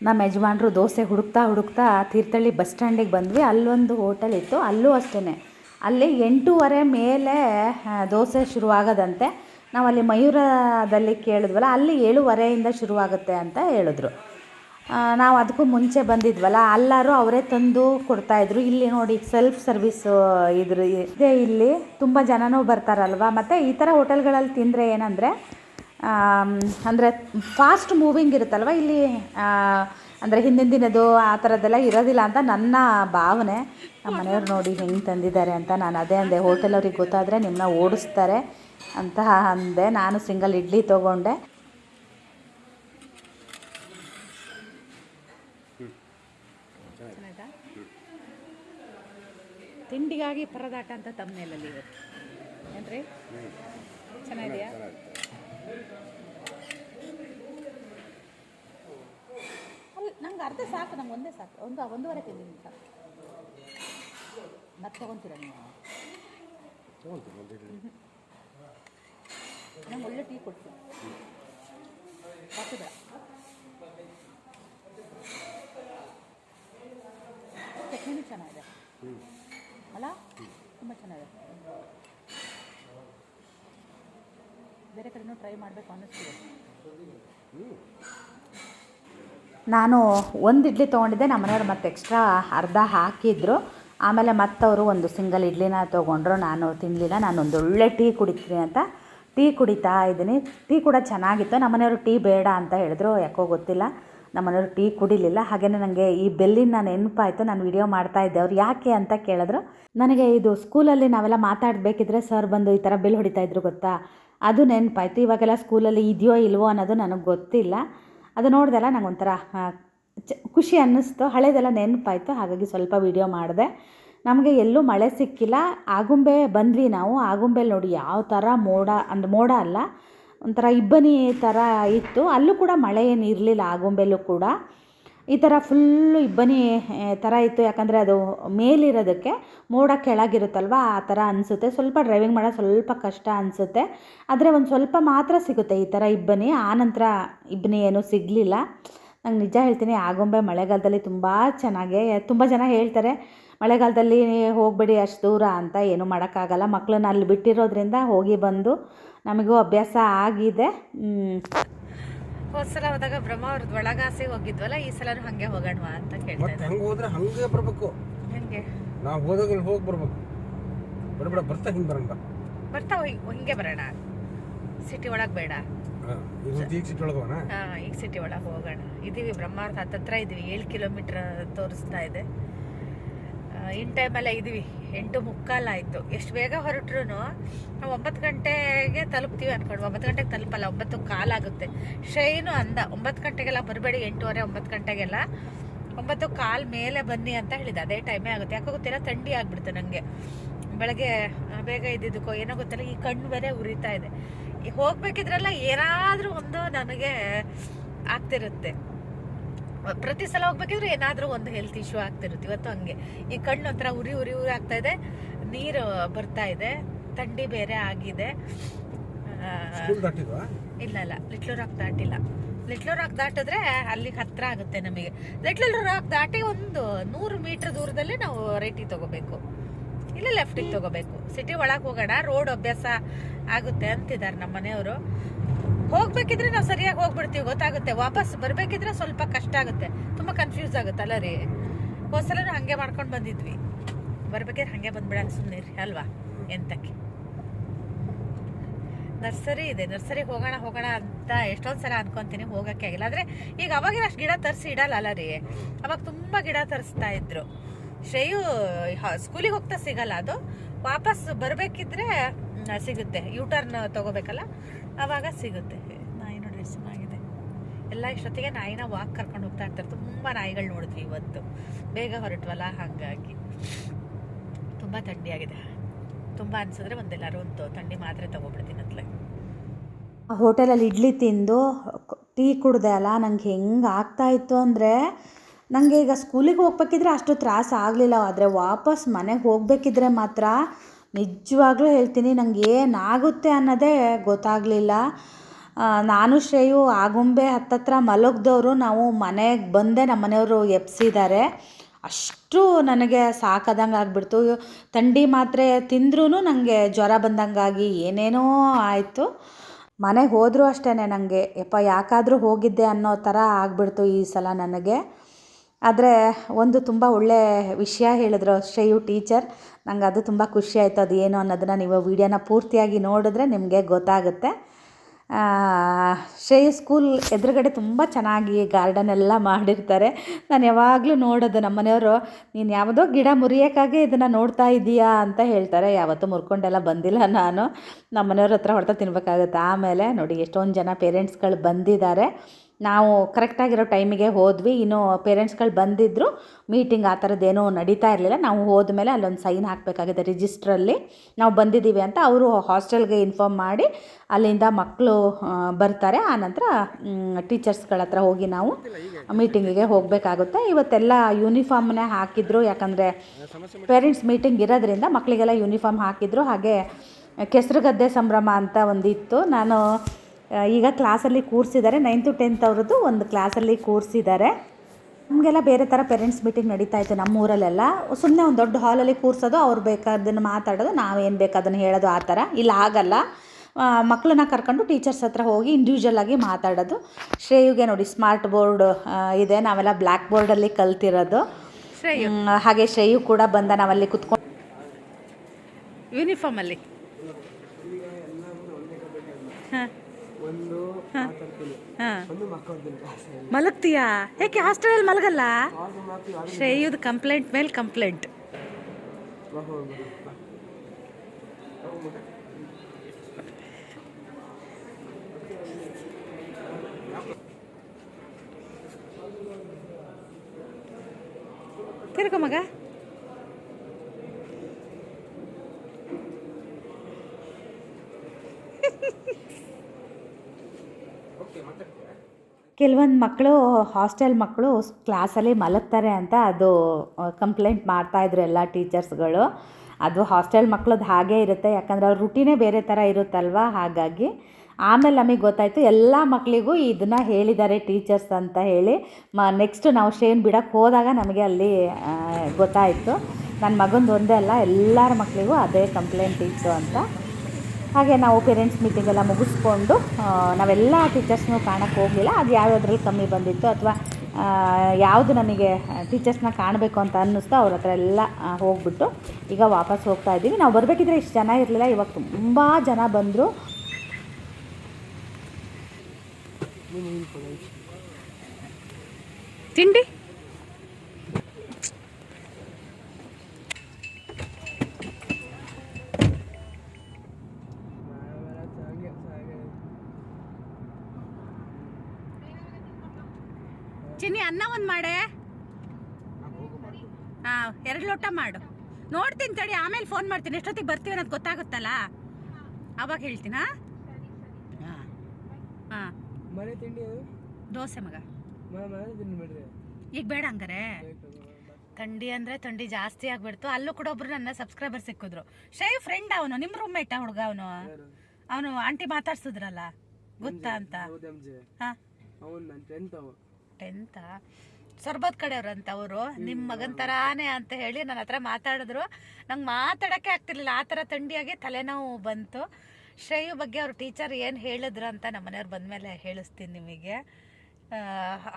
ನಮ್ಮ ಯಜಮಾನ್ರು ದೋಸೆ ಹುಡುಕ್ತಾ ಹುಡುಕ್ತಾ ತೀರ್ಥಹಳ್ಳಿ ಬಸ್ ಸ್ಟ್ಯಾಂಡಿಗೆ ಬಂದ್ವಿ. ಅಲ್ಲೊಂದು ಹೋಟೆಲ್ ಇತ್ತು. ಅಲ್ಲೂ ಅಷ್ಟೇ ಅಲ್ಲಿ ಎಂಟೂವರೆ ಮೇಲೆ ದೋಸೆ ಶುರುವಾಗದಂತೆ ನಾವು ಅಲ್ಲಿ ಮಯೂರದಲ್ಲಿ ಕೇಳಿದ್ವಲ್ಲ, ಅಲ್ಲಿ ಏಳುವರೆಯಿಂದ ಶುರುವಾಗುತ್ತೆ ಅಂತ ಹೇಳಿದ್ರು. ನಾವು ಅದಕ್ಕೂ ಮುಂಚೆ ಬಂದಿದ್ವಲ್ಲ, ಅಲ್ಲಾರು ಅವರೇ ತಂದು ಕೊಡ್ತಾಯಿದ್ರು. ಇಲ್ಲಿ ನೋಡಿ ಸೆಲ್ಫ್ ಸರ್ವಿಸ್ ಇದ್ರ ಇದೆ ಇಲ್ಲಿ. ತುಂಬ ಜನನೂ ಬರ್ತಾರಲ್ವ? ಮತ್ತು ಈ ಥರ ಹೋಟೆಲ್ಗಳಲ್ಲಿ ತಿಂದರೆ ಏನಂದರೆ ಅಂದರೆ ಫಾಸ್ಟ್ ಮೂವಿಂಗ್ ಇರುತ್ತಲ್ವ? ಇಲ್ಲಿ ಅಂದರೆ ಹಿಂದಿನ ದಿನದ್ದು ಆ ಥರದ್ದೆಲ್ಲ ಇರೋದಿಲ್ಲ ಅಂತ ನನ್ನ ಭಾವನೆ. ನಮ್ಮ ಮನೆಯವ್ರು ನೋಡಿ ಹೆಂಗೆ ತಂದಿದ್ದಾರೆ ಅಂತ ನಾನು ಅದೇ ಅಂದೆ. ಹೋಟೆಲ್ ಅವ್ರಿಗೆ ಗೊತ್ತಾದರೆ ನಿಮ್ಮನ್ನ ಓಡಿಸ್ತಾರೆ ಅಂತ ಅಂದೆ. ನಾನು ಸಿಂಗಲ್ ಇಡ್ಲಿ ತೊಗೊಂಡೆ. ತಿಂಡಿಗಾಗಿ ಪರದಾಟ ಅಂತ ತಮ್ಮನೇಲಲ್ಲಿ ಇವತ್ತು ಏನ್ರಿ? ಚೆನ್ನಾಗಿದೆಯಾ? ಅಲ್ಲಿ ನಂಗೆ ಅರ್ಧ ಸಾಕು ನಂಗೆ ಒಂದೇ ಸಾಕು. ಒಂದು ಒಂದೂವರೆ ತಿಂದಿನಿ ಸಾಕು ಮತ್ತೆ ತೊಗೊತೀರ ನೀವು? ನಂಗೆ ಒಳ್ಳೆ ಟೀ ಕೊಡ್ತೀನಿ ಕಾಫಿ ಬೇಡ. ಚಟ್ನಿನೂ ಚೆನ್ನಾಗಿದೆ. ಅಲ್ಲ? ತುಂಬ ಚೆನ್ನಾಗಿದೆ. ಬೇರೆ ಕಡೆನೂ ಟ್ರೈ ಮಾಡಬೇಕು ಅನ್ನಿಸ್ತಿದೆ. ನಾನು ಒಂದು ಇಡ್ಲಿ ತೊಗೊಂಡಿದ್ದೆ ನಮ್ಮ ಮನೆಯವ್ರು ಮತ್ತೆ ಎಕ್ಸ್ಟ್ರಾ ಅರ್ಧ ಹಾಕಿದ್ರು. ಆಮೇಲೆ ಮತ್ತವರು ಒಂದು ಸಿಂಗಲ್ ಇಡ್ಲಿನ ತೊಗೊಂಡ್ರು, ನಾನು ತಿನ್ನಲಿಲ್ಲ ನಾನು ಒಂದು ಒಳ್ಳೆ ಟೀ ಕುಡಿತೀನಿ ಅಂತ. ಟೀ ಕುಡಿತಾ ಇದ್ದೀನಿ. ಟೀ ಕೂಡ ಚೆನ್ನಾಗಿತ್ತು. ನಮ್ಮ ಮನೆಯವರು ಟೀ ಬೇಡ ಅಂತ ಹೇಳಿದ್ರು, ಯಾಕೋ ಗೊತ್ತಿಲ್ಲ. ನಮ್ಮ ಮನೆಯವರು ಟೀ ಕುಡಿಲಿಲ್ಲ. ಹಾಗೆಯೇ ನನಗೆ ಈ ಬೆಲ್ಲಿನ ನೆನಪಾಯಿತು. ನಾನು ವಿಡಿಯೋ ಮಾಡ್ತಾ ಇದ್ದೆ. ಅವ್ರು ಯಾಕೆ ಅಂತ ಕೇಳಿದ್ರು, ನನಗೆ ಇದು ಸ್ಕೂಲಲ್ಲಿ ನಾವೆಲ್ಲ ಮಾತಾಡಬೇಕಿದ್ರೆ ಸರ್ ಬಂದು ಈ ಥರ ಬೆಲ್ ಹೊಡಿತಾ ಇದ್ರು ಗೊತ್ತಾ? ಅದು ನೆನಪಾಯಿತು. ಇವಾಗೆಲ್ಲ ಸ್ಕೂಲಲ್ಲಿ ಇದೆಯೋ ಇಲ್ವೋ ಅನ್ನೋದು ನನಗೆ ಗೊತ್ತಿಲ್ಲ. ಅದು ನೋಡಿದೆಲ್ಲ ಒಂಥರ ಚ, ಖುಷಿ ಅನ್ನಿಸ್ತು. ಹಳೇದೆಲ್ಲ ನೆನಪಾಯಿತು. ಹಾಗಾಗಿ ಸ್ವಲ್ಪ ವಿಡಿಯೋ ಮಾಡಿದೆ. ನಮಗೆ ಎಲ್ಲೂ ಮಳೆ ಸಿಕ್ಕಿಲ್ಲ. ಆಗುಂಬೆ ಬಂದ್ವಿ ನಾವು. ಆಗುಂಬೆಲಿ ನೋಡಿ ಯಾವ ಥರ ಮೋಡ, ಅಂದ್ರೆ ಮೋಡ ಅಲ್ಲ. ಒಂಥರ ಇಬ್ಬನಿ ಥರ ಇತ್ತು. ಅಲ್ಲೂ ಕೂಡ ಮಳೆ ಏನು ಇರಲಿಲ್ಲ ಆಗುಂಬೆಲ್ಲೂ ಕೂಡ. ಈ ಥರ ಫುಲ್ಲು ಇಬ್ಬನಿ ಥರ ಇತ್ತು. ಯಾಕಂದರೆ ಅದು ಮೇಲಿರೋದಕ್ಕೆ ಮೋಡ ಕೆಳಗಿರುತ್ತಲ್ವ, ಆ ಥರ ಅನಿಸುತ್ತೆ. ಸ್ವಲ್ಪ ಡ್ರೈವಿಂಗ್ ಮಾಡೋ ಸ್ವಲ್ಪ ಕಷ್ಟ ಅನಿಸುತ್ತೆ. ಆದರೆ ಒಂದು ಸ್ವಲ್ಪ ಮಾತ್ರ ಸಿಗುತ್ತೆ ಈ ಥರ ಇಬ್ಬನಿ. ಆನಂತರ ಇಬ್ಬನಿ ಏನೂ ಸಿಗಲಿಲ್ಲ. ನಂಗೆ ನಿಜ ಹೇಳ್ತೀನಿ ಆಗೊಂಬೆ ಮಳೆಗಾಲದಲ್ಲಿ ತುಂಬ ಚೆನ್ನಾಗೆ, ತುಂಬ ಜನ ಹೇಳ್ತಾರೆ ಮಳೆಗಾಲದಲ್ಲಿ ಹೋಗಬೇಡಿ ಅಷ್ಟು ದೂರ ಅಂತ ಏನೂ ಮಾಡೋಕ್ಕಾಗಲ್ಲ. ಮಕ್ಕಳನ್ನ ಅಲ್ಲಿ ಬಿಟ್ಟಿರೋದ್ರಿಂದ ಹೋಗಿ ಬಂದು ನಮಗೂ ಅಭ್ಯಾಸ ಆಗಿದೆ. ಹೋದ್ಸಲ ಹೋದ ಹೋದಾಗ ಬ್ರಹ್ಮ ಅವ್ರದ್ದು ಒಳಗಾಸೆ ಹೋಗಿದ್ವಲ್ಲ ಈ ಸಲನೂ ಹಂಗೆ ಹೋಗೋಣವಾ ಅಂತ ಕೇಳ್ತಾ ಮತ್ತೆ ಇದ್ದೆ ಹಂಗೆ ಹೋದ್ರೆ ಹಂಗೆ ಬರ್ಬೇಕು. ಹಂಗೆ? ನಾವು ಹೋದಾಗ ಇಲ್ಲಿ ಹೋಗಿ ಬರ್ಬೇಕು. ಬೇಡ ಬೇಡ ಬರ್ತಾ ಹಿಂಗೆ ಬರೋಣ ಬರ್ತಾ ಹೋಗಿ ಹಿಂಗೆ ಬರೋಣ. ಸಿಟಿ ಒಳಗೆ ಬೇಡ. ಹಾಂ ಈಗ ಸಿಟಿ ಒಳಗೆ ಸಿಟ್ಟು ಒಳಗೋಣ ಹಾ, ಈಗ ಸಿಟಿ ಒಳಗೆ ಹೋಗೋಣ. ಇದೀವಿ ಬ್ರಹ್ಮಾವರದ ಹತ್ತತ್ರ ಇದೀವಿ. ಏಳು ಕಿಲೋಮೀಟ್ರ್ ತೋರಿಸ್ತಾ ಇದೆ. ಇನ್ ಟೈಮಲ್ಲ ಇದೀವಿ. ಎಂಟು ಮುಕ್ಕಾಲಾಯಿತು ಎಷ್ಟು ಬೇಗ ಹೊರಟ್ರು ನಾವು ಒಂಬತ್ತು ಗಂಟೆಗೆ ತಲುಪ್ತೀವಿ ಅನ್ಕೊಂಡು ಒಂಬತ್ತು ಗಂಟೆಗೆ ತಲುಪಲ್ಲ, ಒಂಬತ್ತು ಕಾಲಾಗುತ್ತೆ ಶ್ರೈನು ಅಂದ. ಒಂಬತ್ತು ಗಂಟೆಗೆಲ್ಲ ಬರಬೇಡಿ, ಎಂಟೂವರೆ, ಒಂಬತ್ತು ಗಂಟೆಗೆಲ್ಲ. ಒಂಬತ್ತು ಕಾಲ್ ಮೇಲೆ ಬನ್ನಿ ಅಂತ ಹೇಳಿದ. ಅದೇ ಟೈಮೇ ಆಗುತ್ತೆ. ಯಾಕೋ ಗೊತ್ತಿಲ್ಲ, ಥಂಡಿ ಆಗಿಬಿಡ್ತು ನನಗೆ ಬೆಳಗ್ಗೆ ಬೇಗ ಇದ್ದಿದ್ದಕ್ಕೋ ಏನೋ ಗೊತ್ತಿಲ್ಲ, ಈ ಕಣ್ಣು ಬೇರೆ ಉರಿತಾ ಇದೆ. ಹೋಗ್ಬೇಕಿದ್ರೆಲ್ಲ ಏನಾದರೂ ಒಂದು ನನಗೆ ಆಗ್ತಿರುತ್ತೆ. ಪ್ರತಿ ಸಲ ಹೋಗ್ಬೇಕಿದ್ರೆ ಏನಾದರೂ ಒಂದು ಹೆಲ್ತ್ ಇಶ್ಯೂ ಆಗ್ತಿರುತ್ತೆ. ಇವತ್ತು ಹಂಗೆ. ಈ ಕಣ್ಣು ಒಂಥರ ಉರಿ ಉರಿ ಉರಿ ಆಗ್ತಾ ಇದೆ. ನೀರು ಬರ್ತಾ ಇದೆ. ಥಂಡಿ ಬೇರೆ ಆಗಿದೆ. ಇಲ್ಲ ಇಲ್ಲ. ಲಿಟ್ಲು ರಾಕ್ ದಾಟಿಲ್ಲ. ಲಿಟ್ಲು ರಾಕ್ ದಾಟಿದ್ರೆ ಅಲ್ಲಿಗೆ ಹತ್ರ ಆಗುತ್ತೆ ನಮಗೆ. ಲಿಟ್ಲು ರಾಕ್ ದಾಟಿ ಒಂದು ನೂರು ಮೀಟರ್ ದೂರದಲ್ಲಿ ನಾವು ರೈಟಿಗೆ ತಗೋಬೇಕು. ಇಲ್ಲ ಲೆಫ್ಟಿಗೆ ತಗೋಬೇಕು. ಸಿಟಿ ಒಳಗೆ ಹೋಗೋಣ. ರೋಡ್ ಅಭ್ಯಾಸ ಆಗುತ್ತೆ ಅಂತಿದ್ದಾರೆ ನಮ್ಮ ಮನೆಯವರು. ಹೋಗ್ಬೇಕಿದ್ರೆ ನಾವು ಸರಿಯಾಗಿ ಹೋಗ್ಬಿಡ್ತೀವಿ, ಗೊತ್ತಾಗುತ್ತೆ. ವಾಪಸ್ ಬರ್ಬೇಕಿದ್ರೆ ಸ್ವಲ್ಪ ಕಷ್ಟ ಆಗುತ್ತೆ. ತುಂಬಾ ಕನ್ಫ್ಯೂಸ್ ಆಗುತ್ತಲ್ಲ ರೀ? ಹೋದ್ಸಲನೂ ಹಂಗೆ ಮಾಡ್ಕೊಂಡು ಬಂದಿದ್ವಿ. ಬರ್ಬೇಕಿದ್ರೆ ಹಂಗೆ ಬಂದ್ಬಿಡೋಣ ಸುಮ್ಮನೆ ಅಲ್ವಾ? ಎಂತಕ್ಕೆ? ನರ್ಸರಿ ಇದೆ. ನರ್ಸರಿ ಹೋಗೋಣ ಹೋಗೋಣ ಅಂತ ಎಷ್ಟೊಂದು ಸಲ ಅನ್ಕೊಂತೀನಿ ಹೋಗಕ್ಕೆ ಆಗಿಲ್ಲ. ಆದರೆ ಈಗ ಅವಾಗಿನ ಅಷ್ಟು ಗಿಡ ತರಿಸಿ ಇಡಲ್ಲ ಅಲ್ಲ ರೀ? ಅವಾಗ ತುಂಬಾ ಗಿಡ ತರಿಸ್ತಾ ಇದ್ರು. ಶ್ರೇಯು ಸ್ಕೂಲಿಗೆ ಹೋಗ್ತಾ ಸಿಗಲ್ಲ ಅದು. ವಾಪಸ್ ಬರಬೇಕಿದ್ರೆ ಸಿಗುತ್ತೆ. ಯೂ ಟರ್ನ್ ತಗೋಬೇಕಲ್ಲ? ಅವಾಗ ಸಿಗುತ್ತೆ. ನಾಯಿ ನೋಡಿ ಚೆನ್ನಾಗಿದೆ. ಎಲ್ಲ ಇಷ್ಟೊತ್ತಿಗೆ ನಾಯಿನ ವಾಕ್ ಕರ್ಕೊಂಡು ಹೋಗ್ತಾ ಇರ್ತಾರೆ. ತುಂಬ ನಾಯಿಗಳು ನೋಡಿದ್ವಿ ಇವತ್ತು. ಬೇಗ ಹೊರಟ್ವಲ್ಲ ಹಾಗಾಗಿ. ತುಂಬ ಥಂಡಿಯಾಗಿದೆ. ತುಂಬ ಅನಿಸಿದ್ರೆ ಒಂದೆಲ್ಲರೂ ಒಂದು ಥಂಡಿ ಮಾತ್ರೆ ತಗೊಬಿಡ್ತೀನಿ ಅತ್ಲೆ ಆ ಹೋಟೆಲಲ್ಲಿ ಇಡ್ಲಿ ತಿಂದು, ಟೀ ಕುಡ್ದೆ ಅಲ್ಲ, ನಂಗೆ ಹೆಂಗೆ ಆಗ್ತಾಯಿತ್ತು ಅಂದರೆ ನನಗೆ ಈಗ ಸ್ಕೂಲಿಗೆ ಹೋಗ್ಬೇಕಿದ್ರೆ ಅಷ್ಟು ತ್ರಾಸ ಆಗಲಿಲ್ಲ. ಆದರೆ ವಾಪಸ್ ಮನೆಗೆ ಹೋಗಬೇಕಿದ್ರೆ ಮಾತ್ರ ನಿಜವಾಗ್ಲೂ ಹೇಳ್ತೀನಿ ನನಗೆ ಏನಾಗುತ್ತೆ ಅನ್ನೋದೇ ಗೊತ್ತಾಗಲಿಲ್ಲ. ನಾನು ಶ್ರೇಯು ಆಗುಂಬೆ ಹತ್ತತ್ರ ಮಲಗ್ದವರು, ನಾವು ಮನೆಗೆ ಬಂದೆ ನಮ್ಮ ಮನೆಯವರು ಎಪ್ಸಿದ್ದಾರೆ ಅಷ್ಟು ನನಗೆ ಸಾಕಾದಂಗೆ ಆಗಿಬಿಡ್ತು. ಥಂಡಿ ಮಾತ್ರೆ ತಿಂದ್ರೂ ನನಗೆ ಜ್ವರ ಬಂದಂಗಾಗಿ ಏನೇನೋ ಆಯಿತು. ಮನೆಗೆ ಹೋದರೂ ಅಷ್ಟೇ ನನಗೆ ಯಪ್ಪ, ಯಾಕಾದರೂ ಹೋಗಿದ್ದೆ ಅನ್ನೋ ಥರ ಆಗಿಬಿಡ್ತು ಈ ಸಲ ನನಗೆ. ಆದರೆ ಒಂದು ತುಂಬ ಒಳ್ಳೆ ವಿಷಯ ಹೇಳಿದ್ರು ಶ್ರೇಯು ಟೀಚರ್. ನಂಗೆ ಅದು ತುಂಬ ಖುಷಿ ಆಯಿತು. ಅದು ಏನು ಅನ್ನೋದನ್ನು ನೀವು ವೀಡಿಯೋನ ಪೂರ್ತಿಯಾಗಿ ನೋಡಿದ್ರೆ ನಿಮಗೆ ಗೊತ್ತಾಗುತ್ತೆ. ಶ್ರೇಯು ಸ್ಕೂಲ್ ಎದುರುಗಡೆ ತುಂಬ ಚೆನ್ನಾಗಿ ಗಾರ್ಡನ್ ಎಲ್ಲ ಮಾಡಿರ್ತಾರೆ. ನಾನು ಯಾವಾಗಲೂ ನೋಡೋದು ನಮ್ಮ ಮನೆಯವರು ನೀನು ಯಾವುದೋ ಗಿಡ ಮುರಿಯೋಕ್ಕಾಗೆ ಇದನ್ನು ನೋಡ್ತಾ ಇದ್ದೀಯಾ ಅಂತ ಹೇಳ್ತಾರೆ. ಯಾವತ್ತೂ ಮುರ್ಕೊಂಡೆಲ್ಲ ಬಂದಿಲ್ಲ ನಾನು. ನಮ್ಮ ಮನೆಯವ್ರ ಹತ್ರ ಹೊಡೆತ ತಿನ್ಬೇಕಾಗುತ್ತೆ. ಆಮೇಲೆ ನೋಡಿ ಎಷ್ಟೊಂದು ಜನ ಪೇರೆಂಟ್ಸ್ಗಳು ಬಂದಿದ್ದಾರೆ. ನಾವು ಕರೆಕ್ಟಾಗಿರೋ ಟೈಮಿಗೆ ಹೋದ್ವಿ. ಇನ್ನೂ ಪೇರೆಂಟ್ಸ್ಗಳು ಬಂದಿದ್ದರು ಮೀಟಿಂಗ್ ಆ ಥರದ್ದೇನೂ ನಡೀತಾ ಇರಲಿಲ್ಲ. ನಾವು ಹೋದ ಮೇಲೆ ಅಲ್ಲೊಂದು ಸೈನ್ ಹಾಕಬೇಕಾಗಿದೆ ರಿಜಿಸ್ಟ್ರಲ್ಲಿ ನಾವು ಬಂದಿದ್ದೀವಿ ಅಂತ ಅವರು ಹಾಸ್ಟೆಲ್ಗೆ ಇನ್ಫಾರ್ಮ್ ಮಾಡಿ ಅಲ್ಲಿಂದ ಮಕ್ಕಳು ಬರ್ತಾರೆ. ಆನಂತರ ಟೀಚರ್ಸ್ಗಳ ಹತ್ರ ಹೋಗಿ ನಾವು ಮೀಟಿಂಗಿಗೆ ಹೋಗಬೇಕಾಗುತ್ತೆ. ಇವತ್ತೆಲ್ಲ ಯೂನಿಫಾರ್ಮ್ನೇ ಹಾಕಿದ್ರು. ಯಾಕಂದರೆ ಪೇರೆಂಟ್ಸ್ ಮೀಟಿಂಗ್ ಇರೋದ್ರಿಂದ ಮಕ್ಕಳಿಗೆಲ್ಲ ಯೂನಿಫಾರ್ಮ್ ಹಾಕಿದ್ರು. ಹಾಗೆ ಕೆಸರುಗದ್ದೆ ಸಂಭ್ರಮ ಅಂತ ಒಂದಿತ್ತು. ನಾನು ಆ, ಈಗ ಕ್ಲಾಸಲ್ಲಿ ಕೂರಿಸಿದ್ದಾರೆ. ನೈನ್ತು ಟೆಂತ್ ಅವ್ರದ್ದು ಒಂದು ಕ್ಲಾಸಲ್ಲಿ ಕೂರಿಸಿದ್ದಾರೆ. ನಮಗೆಲ್ಲ ಬೇರೆ ಥರ ಪೇರೆಂಟ್ಸ್ ಮೀಟಿಂಗ್ ನಡೀತಾ ಇತ್ತು ನಮ್ಮ ಊರಲ್ಲೆಲ್ಲ. ಸುಮ್ಮನೆ ಒಂದು ದೊಡ್ಡ ಹಾಲಲ್ಲಿ ಕೂರಿಸೋದು ಅವ್ರು ಬೇಕಾದನ್ನು ಮಾತಾಡೋದು ನಾವೇನು ಬೇಕು ಅದನ್ನು ಹೇಳೋದು ಆ ಥರ ಇಲ್ಲ ಆಗಲ್ಲ. ಮಕ್ಕಳನ್ನ ಕರ್ಕೊಂಡು ಟೀಚರ್ಸ್ ಹತ್ರ ಹೋಗಿ ಇಂಡಿವಿಜುವಲ್ ಆಗಿ ಮಾತಾಡೋದು. ಶ್ರೇಯುಗೆ ನೋಡಿ ಸ್ಮಾರ್ಟ್ ಬೋರ್ಡ್ ಇದೆ. ನಾವೆಲ್ಲ ಬ್ಲ್ಯಾಕ್ ಬೋರ್ಡಲ್ಲಿ ಕಲ್ತಿರೋದು. ಶ್ರೇಯು. ಹಾಗೆ ಶ್ರೇಯು ಕೂಡ ಬಂದ ನಾವಲ್ಲಿ ಕುತ್ಕೊಂಡು ಯೂನಿಫಾರ್ಮಲ್ಲಿ ಹಾಂ. ಮಲಗ್ತೀಯಾ? ಯಾಕೆ ಹಾಸ್ಟೆಲಲ್ಲಿ ಮಲಗಲ್ಲ? ಶ್ರೇಯುದ್ ಕಂಪ್ಲೇಂಟ್ ಮೇಲೆ ಕಂಪ್ಲೇಂಟ್. ತಿರ್ಗೋ ಮಗ. ಕೆಲವೊಂದು ಮಕ್ಕಳು ಹಾಸ್ಟೆಲ್ ಮಕ್ಕಳು ಕ್ಲಾಸಲ್ಲಿ ಮಲಗ್ತಾರೆ ಅಂತ ಅದು ಕಂಪ್ಲೇಂಟ್ ಮಾಡ್ತಾಯಿದ್ರು ಎಲ್ಲ ಟೀಚರ್ಸ್ಗಳು. ಅದು ಹಾಸ್ಟೆಲ್ ಮಕ್ಳದ್ದು ಹಾಗೇ ಇರುತ್ತೆ, ಯಾಕಂದರೆ ಅವ್ರ ರುಟೀನೇ ಬೇರೆ ಥರ ಇರುತ್ತಲ್ವ? ಹಾಗಾಗಿ ಆಮೇಲೆ ನಮಗೆ ಗೊತ್ತಾಯಿತು, ಎಲ್ಲ ಮಕ್ಕಳಿಗೂ ಇದನ್ನು ಹೇಳಿದ್ದಾರೆ ಟೀಚರ್ಸ್ ಅಂತ ಹೇಳಿ. ಮ ನೆಕ್ಸ್ಟ್ ನಾವು ಶೇನ್ ಬಿಡೋಕ್ಕೆ ಹೋದಾಗ ನಮಗೆ ಅಲ್ಲಿ ಗೊತ್ತಾಯಿತು. ನನ್ನ ಮಗಂದು ಒಂದೇ ಅಲ್ಲ, ಎಲ್ಲರ ಮಕ್ಕಳಿಗೂ ಅದೇ ಕಂಪ್ಲೇಂಟ್ ಇತ್ತು ಅಂತ. ಹಾಗೆ ನಾವು ಪೇರೆಂಟ್ಸ್ ಮೀಟಿಂಗ್ ಎಲ್ಲ ಮುಗಿಸ್ಕೊಂಡು ನಾವೆಲ್ಲ ಟೀಚರ್ಸ್ನೂ ಕಾಣಕ್ಕೆ ಹೋಗಲಿಲ್ಲ. ಅದು ಯಾವ್ಯಾವ್ದ್ರಲ್ಲಿ ಕಮ್ಮಿ ಬಂದಿತ್ತು ಅಥವಾ ಯಾವುದು ನಮಗೆ ಟೀಚರ್ಸ್ನ ಕಾಣಬೇಕು ಅಂತ ಅನ್ನಿಸ್ತು ಅವ್ರ ಹತ್ರ ಎಲ್ಲ ಹೋಗ್ಬಿಟ್ಟು ಈಗ ವಾಪಸ್ ಹೋಗ್ತಾ ಇದ್ದೀವಿ. ನಾವು ಬರಬೇಕಿದ್ರೆ ಇಷ್ಟು ಜನ ಇರಲಿಲ್ಲ, ಇವಾಗ ತುಂಬ ಜನ ಬಂದರು. ತಿಂಡಿ ಚಿನ್ನಿ ಅನ್ನ ಒಂದು ಮಾಡೆ ಹಾ ಎರಡು ಲೋಟ ಮಾಡು. ನೋಡ್ತೀನಿ ತಡಿ ಆಮೇಲೆ ಫೋನ್ ಮಾಡ್ತೀನಿ. ಎಷ್ಟೊತ್ತಿಗೆ ಬರ್ತೀವಿ ಅನ್ನೋದು ಗೊತ್ತಾಗುತ್ತಲ್ಲ? ಅವಾಗ ಹೇಳ್ತೀನಾ? ಹಾಂ. ಹಾಂ. ಮನೆ ತಿಂಡಿ ದೋಸೆ ಮಗ. ಈಗ ಬೇಡ ಹಂಗಾರೆ. ಥಂಡಿ ಅಂದ್ರೆ ಥಂಡಿ ಜಾಸ್ತಿ ಆಗ್ಬಿಡ್ತು. ಅಲ್ಲೂ ಕೂಡ ಒಬ್ರು ನನ್ನ ಸಬ್ಸ್ಕ್ರೈಬರ್ ಸಿಕ್ಕಿದ್ರು. ಶೈ ಫ್ರೆಂಡ್ ಅವನು ನಿಮ್ಮ ರೂಮ್ಮೇಟ್ ಹುಡುಗ ಅವನು? ಅವನು ಆಂಟಿ ಮಾತಾಡ್ಸಿದ್ರಲ್ಲ? ಗೊತ್ತಾ ಅಂತ? ಅವ. ಟೆಂತ ಸರ್ಬತ್ ಕಡೆಯವ್ರಂತ ಅವರು. ನಿಮ್ಮ ಮಗನ್ ತರಾನೇ ಅಂತ ಹೇಳಿ ನನ್ನ ಹತ್ರ ಮಾತಾಡಿದ್ರು. ನಂಗೆ ಮಾತಾಡಕ್ಕೆ ಆಗ್ತಿರ್ಲಿಲ್ಲ. ಆ ಥರ ಥಂಡಿಯಾಗಿ ತಲೆನೋವು ಬಂತು. ಶ್ರೇಯು ಬಗ್ಗೆ ಅವ್ರ ಟೀಚರ್ ಏನು ಹೇಳಿದ್ರು ಅಂತ ನಮ್ಮ ಮನೆಯವ್ರು ಬಂದಮೇಲೆ ಹೇಳಿಸ್ತೀನಿ ನಿಮಗೆ.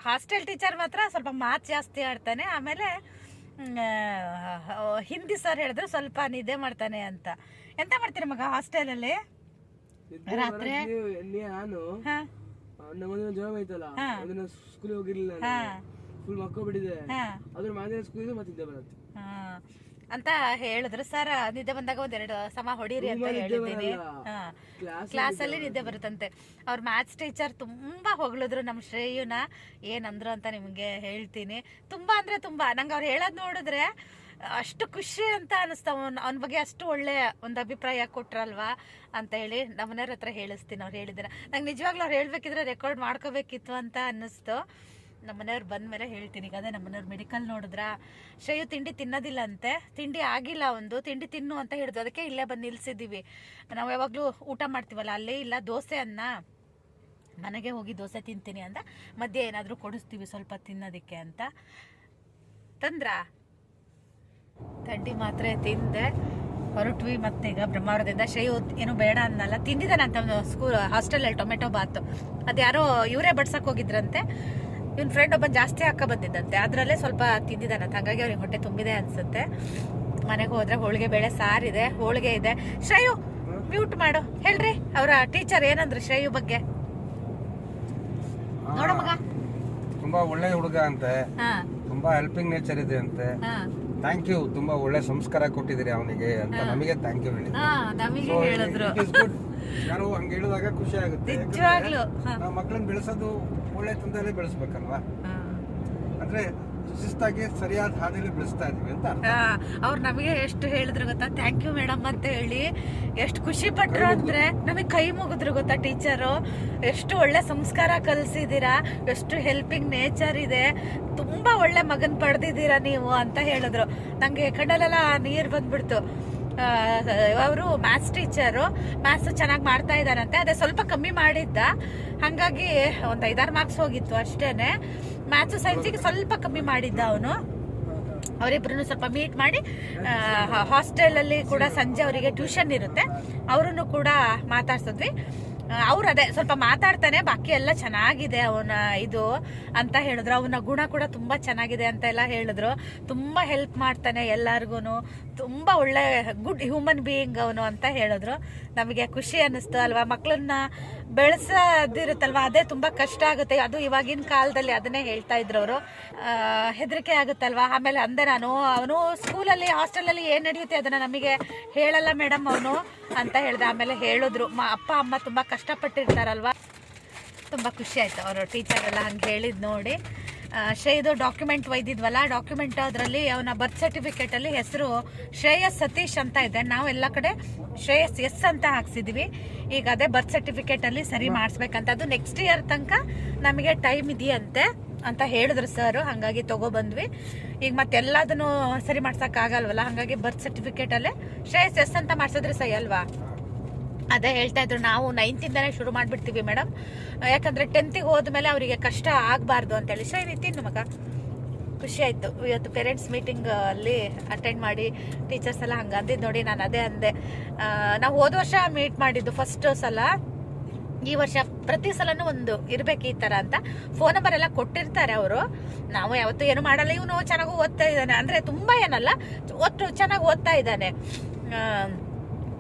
ಹಾಸ್ಟೆಲ್ ಟೀಚರ್ ಮಾತ್ರ ಸ್ವಲ್ಪ ಮಾತು ಜಾಸ್ತಿ ಆಡ್ತಾನೆ. ಆಮೇಲೆ ಹಿಂದಿ ಸರ್ ಹೇಳಿದ್ರು ಸ್ವಲ್ಪ ನಿದ್ದೆ ಮಾಡ್ತಾನೆ ಅಂತ. ಎಂತ ಮಾಡ್ತೀರಿ ಮಗ ಹಾಸ್ಟೆಲಲ್ಲಿ ರಾತ್ರಿ? ನಾನು. ಅದನ್ನ ಹೋಗಿರ್ಲಿಲ್ಲ ಫುಲ್ ಮಕ್ಕೋಬಿಟ್ಟಿದೆ ಅದ್ರ ಮತ್ತೆ ನಿದ್ದೆ ಬರುತ್ತೆ. ಹಾ. ಅಂತ ಹೇಳಿದ್ರು. ಸರ್ ನಿದ್ದೆ ಬಂದಾಗ ಒಂದೆರಡು ಸಮ ಹೊಡೀರಿ ಅಂತ ಹೇಳಿದ್ದೀನಿ. ಹಾ. ಕ್ಲಾಸ್ ಅಲ್ಲಿ ನಿದ್ದೆ ಬರುತ್ತಂತೆ. ಅವ್ರ ಮ್ಯಾಥ್ಸ್ ಟೀಚರ್ ತುಂಬಾ ಹೊಗಳಿದ್ರು ನಮ್ಮ ಶ್ರೇಯುನ. ಏನಂದ್ರು ಅಂತ ನಿಮ್ಗೆ ಹೇಳ್ತೀನಿ. ತುಂಬಾ ಅಂದ್ರೆ ತುಂಬಾ. ನಂಗೆ ಅವ್ರು ಹೇಳೋದ್ ನೋಡಿದ್ರೆ ಅಷ್ಟು ಖುಷಿ ಅಂತ ಅನಿಸ್ತ. ಅವನ್ ಅವನ ಬಗ್ಗೆ ಅಷ್ಟು ಒಳ್ಳೆ ಒಂದು ಅಭಿಪ್ರಾಯ ಕೊಟ್ರಲ್ವಾ ಅಂತ ಹೇಳಿ ನಮ್ಮನೆಯವ್ರ ಹತ್ರ ಹೇಳಿಸ್ತೀನಿ ಅವ್ರು ಹೇಳಿದ್ರೆ. ನಂಗೆ ನಿಜವಾಗ್ಲೂ ಅವ್ರು ಹೇಳ್ಬೇಕಿದ್ರೆ ರೆಕಾರ್ಡ್ ಮಾಡ್ಕೋಬೇಕಿತ್ತು ಅಂತ ಅನ್ನಿಸ್ತು. ನಮ್ಮನೆಯವ್ರು ಬಂದ ಮೇಲೆ ಹೇಳ್ತೀನಿ. ಈಗ ಅದೇ ನಮ್ಮನೆಯವ್ರು ಮೆಡಿಕಲ್ ನೋಡಿದ್ರ, ಶ್ರೇಯು ತಿಂಡಿ ತಿನ್ನೋದಿಲ್ಲ ಅಂತೆ ತಿಂಡಿ ಆಗಿಲ್ಲ ಒಂದು, ತಿಂಡಿ ತಿನ್ನು ಅಂತ ಹೇಳಿದ್ರು. ಅದಕ್ಕೆ ಇಲ್ಲೇ ಬಂದು ನಿಲ್ಸಿದ್ದೀವಿ. ನಾವು ಯಾವಾಗಲೂ ಊಟ ಮಾಡ್ತೀವಲ್ಲ, ಅಲ್ಲೇ ಇಲ್ಲ, ದೋಸೆ ಅನ್ನ. ಮನೆಗೆ ಹೋಗಿ ದೋಸೆ ತಿಂತೀನಿ ಅಂತ ಮಧ್ಯೆ ಏನಾದರೂ ಕೊಡಿಸ್ತೀವಿ ಸ್ವಲ್ಪ ತಿನ್ನೋದಕ್ಕೆ ಅಂತ. ತಂದ್ರ? ಥಂಡಿ ಮಾತ್ರ ತಿಂದೆ. ಹೊರಟ್ವಿ ಮತ್ತೆ ಈಗ ಬ್ರಹ್ಮಾವರದಿಂದ. ಶ್ರೇಯು ಏನು ಬೇಡ ಅನ್ನಲ್ಲ. ತಿಂದಿದ್ದಾನೆ ಅಂತ ಸ್ಕೂಲ್ ಹಾಸ್ಟೆಲಲ್ಲಿ ಟೊಮೆಟೊ ಬಾತು. ಅದು ಯಾರೋ ಇವರೇ ಬಡ್ಸಕ್ಕೆ ಹೋಗಿದ್ರಂತೆ. ಇವನ್ ಫ್ರೆಂಡ್ ಒಬ್ಬ ಜಾಸ್ತಿ ಹಾಕ ಬಂದಿದ್ದಂತೆ. ಅದ್ರಲ್ಲೇ ಸ್ವಲ್ಪ ತಿಂದಿದ್ದಾನಂತ ಹಾಗಾಗಿ ಅವ್ರಿಗೆ ಹೊಟ್ಟೆ ತುಂಬಿದೆ ಅನ್ಸುತ್ತೆ. ಮನೆಗೆ ಹೋದ್ರೆ ಹೋಳಿಗೆ ಬೇಳೆ ಸಾರಿದೆ ಹೋಳಿಗೆ ಇದೆ. ಶ್ರೇಯು ಮ್ಯೂಟ್ ಮಾಡು. ಹೇಳ್ರಿ ಅವರ ಟೀಚರ್ ಏನಂದ್ರು ಶ್ರೇಯು ಬಗ್ಗೆ. ನೋಡ ಮಗ. ತುಂಬಾ ಒಳ್ಳೆ ಹುಡುಗ ಅಂತೆ. ತುಂಬಾ ಹೆಲ್ಪಿಂಗ್ ನೇಚರ್ ಇದೆ ಅಂತೆ. ಥ್ಯಾಂಕ್ ಯು ತುಂಬಾ ಒಳ್ಳೆ ಸಂಸ್ಕಾರ ಕೊಟ್ಟಿದ್ದೀರಿ ಅವನಿಗೆ ಅಂತ ನಮಗೆ ಥ್ಯಾಂಕ್ ಯು ಹೇಳಿದ್ರು. ಯಾರು ಹಂಗೆ ಹೇಳಿದಾಗ ಖುಷಿ ಆಗುತ್ತೆ. ಮಕ್ಕಳನ್ನ ಬೆಳೆಸೋದು ಒಳ್ಳೆ ತಂದೆಯಲ್ಲಿ ಬೆಳೆಸ್ಬೇಕಲ್ವಾ. ಅಂದ್ರೆ ಶಿಸ್ತಾಗಿ ಸರಿಯಾದ ಹಾದಿಯಲ್ಲಿ ಬೆಳೆಸ್ತಾ ಇದೀವಿ ಅಂತ. ಅವ್ರು ನಮಗೆ ಎಷ್ಟು ಹೇಳಿದ್ರು ಗೊತ್ತಾ? ಥ್ಯಾಂಕ್ ಯು ಮೇಡಮ್ ಅಂತ ಹೇಳಿ. ಎಷ್ಟು ಖುಷಿ ಪಟ್ರು ಅಂದ್ರೆ ನಮಗೆ ಕೈ ಮುಗಿದ್ರು ಗೊತ್ತಾ ಟೀಚರು? ಎಷ್ಟು ಒಳ್ಳೆ ಸಂಸ್ಕಾರ ಕಲಿಸಿದ್ದೀರಾ ಎಷ್ಟು ಹೆಲ್ಪಿಂಗ್ ನೇಚರ್ ಇದೆ. ತುಂಬಾ ಒಳ್ಳೆ ಮಗನ್ ಪಡೆದಿದ್ದೀರಾ ನೀವು ಅಂತ ಹೇಳಿದ್ರು. ನಂಗೆ ಕಣ್ಣಲ್ಲೆಲ್ಲ ನೀರು ಬಂದ್ಬಿಡ್ತು. ಅವರು ಮ್ಯಾಥ್ಸ್ ಟೀಚರು ಮ್ಯಾಥ್ಸ್ ಚೆನ್ನಾಗಿ ಮಾಡ್ತಾ ಇದ್ದಾರಂತೆ. ಅದೇ ಸ್ವಲ್ಪ ಕಮ್ಮಿ ಮಾಡಿದ್ದ. ಹಾಗಾಗಿ ಒಂದು ಐದಾರು ಮಾರ್ಕ್ಸ್ ಹೋಗಿತ್ತು ಅಷ್ಟೇನೆ. ಮ್ಯಾಥ್ಸ್ ಸೈನ್ಸಿಗೆ ಸ್ವಲ್ಪ ಕಮ್ಮಿ ಮಾಡಿದ್ದ ಅವನು. ಅವರಿಬ್ಬರನ್ನು ಸ್ವಲ್ಪ ಮೀಟ್ ಮಾಡಿ ಹಾಸ್ಟೆಲಲ್ಲಿ ಕೂಡ ಸಂಜೆ ಅವರಿಗೆ ಟ್ಯೂಷನ್ ಇರುತ್ತೆ. ಅವರನ್ನು ಕೂಡ ಮಾತಾಡ್ಸಿದ್ವಿ. ಅವ್ರು ಅದೇ, ಸ್ವಲ್ಪ ಮಾತಾಡ್ತಾನೆ, ಬಾಕಿ ಎಲ್ಲ ಚೆನ್ನಾಗಿದೆ ಅವನ ಇದು ಅಂತ ಹೇಳಿದ್ರು. ಅವನ ಗುಣ ಕೂಡ ತುಂಬಾ ಚೆನ್ನಾಗಿದೆ ಅಂತ ಎಲ್ಲ ಹೇಳಿದ್ರು. ತುಂಬಾ ಹೆಲ್ಪ್ ಮಾಡ್ತಾನೆ ಎಲ್ಲಾರ್ಗು ತುಂಬಾ ಒಳ್ಳೆ ಗುಡ್ ಹ್ಯೂಮನ್ ಬೀಯಿಂಗ್ ಅವನು ಅಂತ ಹೇಳಿದ್ರು. ನಮಗೆ ಖುಷಿ ಅನ್ನಿಸ್ತು ಅಲ್ವಾ? ಮಕ್ಕಳನ್ನ ಬೆಳೆಸೋದಿರುತ್ತಲ್ವಾ? ಅದೇ ತುಂಬಾ ಕಷ್ಟ ಆಗುತ್ತೆ. ಅದು ಇವಾಗಿನ ಕಾಲದಲ್ಲಿ ಅದನ್ನೇ ಹೇಳ್ತಾ ಇದ್ರು ಅವರು. ಹೆದರಿಕೆ ಆಗುತ್ತಲ್ವಾ? ಆಮೇಲೆ ಅಂದೆ ನಾನು, ಅವನು ಸ್ಕೂಲಲ್ಲಿ ಹಾಸ್ಟೆಲಲ್ಲಿ ಏನ್ ನಡೆಯುತ್ತೆ ಅದನ್ನ ನಮಗೆ ಹೇಳಲ್ಲ ಮೇಡಮ್ ಅವನು ಅಂತ ಹೇಳಿದೆ. ಆಮೇಲೆ ಹೇಳಿದ್ರು. ಅಪ್ಪ, ಅಮ್ಮ ತುಂಬಾ ಕಷ್ಟಪಟ್ಟಿರ್ತಾರಲ್ವಾ? ತುಂಬ ಖುಷಿ ಆಯ್ತು ಅವರು ಟೀಚರ್ ಎಲ್ಲ ಹಂಗೆ ಹೇಳಿದ್ ನೋಡಿ. ಶ್ರೇಯದು ಡಾಕ್ಯುಮೆಂಟ್ ಒಯ್ದಿದ್ವಲ್ಲ ಡಾಕ್ಯುಮೆಂಟ್ ಅದರಲ್ಲಿ ಅವನ ಬರ್ತ್ ಸರ್ಟಿಫಿಕೇಟಲ್ಲಿ ಹೆಸರು ಶ್ರೇಯಸ್ ಸತೀಶ್ ಅಂತ ಇದೆ. ನಾವು ಎಲ್ಲ ಕಡೆ ಶ್ರೇಯಸ್ ಎಸ್ ಅಂತ ಹಾಕ್ಸಿದ್ವಿ. ಈಗ ಅದೇ ಬರ್ತ್ ಸರ್ಟಿಫಿಕೇಟಲ್ಲಿ ಸರಿ ಮಾಡಿಸ್ಬೇಕಂತ ಅದು ನೆಕ್ಸ್ಟ್ ಇಯರ್ ತನಕ ನಮಗೆ ಟೈಮ್ ಇದೆಯಂತೆ ಅಂತ ಹೇಳಿದ್ರು ಸರ್ ಹಾಗಾಗಿ ತಗೊಬಂದ್ವಿ ಈಗ ಮತ್ತೆಲ್ಲದನ್ನು ಸರಿ ಮಾಡ್ಸೋಕ್ಕಾಗಲ್ವಲ್ಲ ಹಾಗಾಗಿ ಬರ್ತ್ ಸರ್ಟಿಫಿಕೇಟಲ್ಲೇ ಶ್ರೇಯಸ್ ಎಸ್ ಅಂತ ಮಾಡಿಸಿದ್ರೆ ಸೈ ಅಲ್ವಾ? ಅದೇ ಹೇಳ್ತಾ ಇದ್ರು, ನಾವು ನೈನ್ತಿಂದನೇ ಶುರು ಮಾಡ್ಬಿಡ್ತೀವಿ ಮೇಡಮ್. ಯಾಕಂದ್ರೆ ಟೆಂತಿಗೆ ಹೋದ್ಮೇಲೆ ಅವರಿಗೆ ಕಷ್ಟ ಆಗಬಾರ್ದು ಅಂತೇಳಿ. ಸೊ ರೀತಿ ಮಗ. ಖುಷಿ ಆಯ್ತು. ಇವತ್ತು ಪೇರೆಂಟ್ಸ್ ಮೀಟಿಂಗ್ ಅಲ್ಲಿ ಅಟೆಂಡ್ ಮಾಡಿ ಟೀಚರ್ಸ್ ಎಲ್ಲ ಹಂಗೆ ಅಂದಿದ್ದು ನೋಡಿ, ನಾನು ಅದೇ ಅಂದೆ. ನಾವು ಹೋದ ವರ್ಷ ಮೀಟ್ ಮಾಡಿದ್ದು ಫಸ್ಟ್ ಸಲ. ಈ ವರ್ಷ ಪ್ರತಿ ಸಲನೂ ಒಂದು ಇರಬೇಕು ಈ ತರ ಅಂತ. ಫೋನ್ ನಂಬರ್ ಎಲ್ಲ ಕೊಟ್ಟಿರ್ತಾರೆ ಅವರು. ನಾವು ಯಾವತ್ತೂ ಏನು ಮಾಡಲ್ಲ. ಇವನು ಚೆನ್ನಾಗಿ ಓದ್ತಾ ಇದ್ದಾನೆ. ಅಂದ್ರೆ ತುಂಬಾ ಏನಲ್ಲ, ಒಟ್ಟು ಚೆನ್ನಾಗಿ ಓದ್ತಾ ಇದ್ದಾನೆ.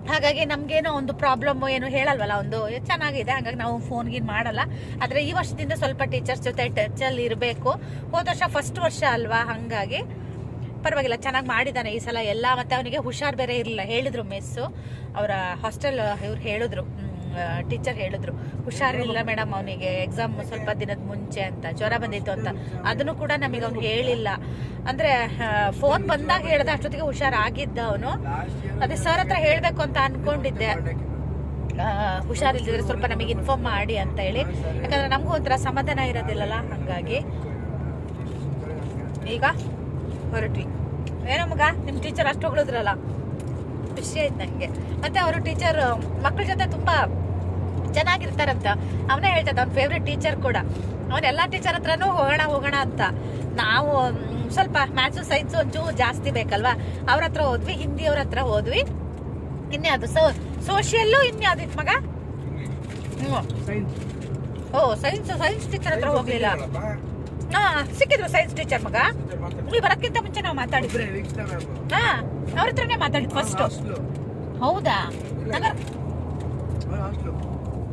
ಹಾಗಾಗಿ ನಮಗೇನೋ ಒಂದು ಪ್ರಾಬ್ಲಮ್ ಏನು ಹೇಳಲ್ವಲ್ಲ, ಒಂದು ಚೆನ್ನಾಗಿದೆ, ಹಾಗಾಗಿ ನಾವು ಫೋನ್ ಗಿನ್ ಮಾಡಲ್ಲ. ಆದ್ರೆ ಈ ವರ್ಷದಿಂದ ಸ್ವಲ್ಪ ಟೀಚರ್ಸ್ ಜೊತೆ ಟಚ್ ಅಲ್ಲಿ ಇರಬೇಕು. ಹೋದ ವರ್ಷ ಫಸ್ಟ್ ವರ್ಷ ಅಲ್ವಾ, ಹಂಗಾಗಿ. ಪರವಾಗಿಲ್ಲ, ಚೆನ್ನಾಗಿ ಮಾಡಿದ್ದಾನೆ ಈ ಸಲ. ಎಲ್ಲ ಮತ್ತೆ ಅವನಿಗೆ ಹುಷಾರ್ ಬೇರೆ ಇರಲಿಲ್ಲ. ಹೇಳಿದ್ರು ಮಿಸ್ಸು ಅವರ ಹಾಸ್ಟೆಲ್ ಇವ್ರು ಹೇಳಿದ್ರು. ಟೀಚರ್ ಹೇಳಿದ್ರು, ಹುಷಾರಿಲ್ಲ ಮೇಡಮ್ ಅವನಿಗೆ ಎಕ್ಸಾಮ್ ಸ್ವಲ್ಪ ದಿನದ ಮುಂಚೆ ಅಂತ, ಜ್ವರ ಬಂದಿತ್ತು ಅಂತ. ಅದನ್ನು ಕೂಡ ನಮಗೆ ಅವ್ನು ಹೇಳಿಲ್ಲ. ಅಂದ್ರೆ ಫೋನ್ ಬಂದಾಗ ಹೇಳ್ದ, ಅಷ್ಟೊತ್ತಿಗೆ ಹುಷಾರಾಗಿದ್ದ ಅವನು. ಅದೇ ಸರ್ ಹತ್ರ ಹೇಳಬೇಕು ಅಂತ ಅನ್ಕೊಂಡಿದ್ದೆ. ಹುಷಾರಿಲ್ಲದಿದ್ರೆ ಸ್ವಲ್ಪ ನಮಗೆ ಇನ್ಫಾರ್ಮ್ ಮಾಡಿ ಅಂತ ಹೇಳಿ. ಯಾಕಂದ್ರೆ ನಮಗೂ ಒಂಥರ ಸಮಾಧಾನ ಇರೋದಿಲ್ಲಲ್ಲ, ಹಂಗಾಗಿ. ಈಗ ಹೊರಟ್ವಿ. ಏನೋ ನಿಮ್ಮ ಟೀಚರ್ ಅಷ್ಟು ಹೊಗಳಿದ್ರಲ್ಲ? ಖುಷಿ ಆಯ್ತು ನನಗೆ ಮತ್ತೆ ಅವರು ಟೀಚರ್ ಮಕ್ಕಳ ಜೊತೆ ತುಂಬಾ ಚೆನ್ನಾಗಿರ್ತಾರಂತ ಅವನೇ ಹೇಳ್ತದ ಅವ್ನ ಫೇವ್ರೆಟ್ ಟೀಚರ್ ಕೂಡ. ಅವನ್ ಎಲ್ಲಾ ಟೀಚರ್ ಹತ್ರನೂ ಹೋಗೋಣ ಹೋಗೋಣ ಅಂತ. ನಾವು ಸ್ವಲ್ಪ ಮ್ಯಾಥ್ಸು ಸೈನ್ಸು ಒಂಚೂರು ಜಾಸ್ತಿ ಬೇಕಲ್ವಾ? ಅವ್ರ ಹತ್ರ ಹೋದ್ವಿ ಹಿಂದಿ ಅವ್ರ ಹತ್ರ ಹೋದ್ವಿ. ಇನ್ಯಾವುದು? ಸೊ ಸೋಷಿಯಲ್ಲು ಇನ್ಯಾವ್ದಿತ್ತು ಮಗ? ಓ ಸೈನ್ಸ್ ಸೈನ್ಸ್ ಟೀಚರ್ ಹತ್ರ ಹೋಗ್ಲಿಲ್ಲ. ಹಾ ಸಿಕ್ಕಿದ್ರು ಸೈನ್ಸ್ ಟೀಚರ್ ಮಗ. ನೀವು ಬರೋಕ್ಕಿಂತ ಮುಂಚೆ ನಾವು ಮಾತಾಡಿದ್ವಿ ಮ್ಯಾಮ್ ಹಾ ಅವ್ರ ಹತ್ರನೇ ಮಾತಾಡಿದ್ ಫಸ್ಟ್ ಹೌದಾ ಹಂಗಾರೆ ಹಾಸ್ಟ್ಲು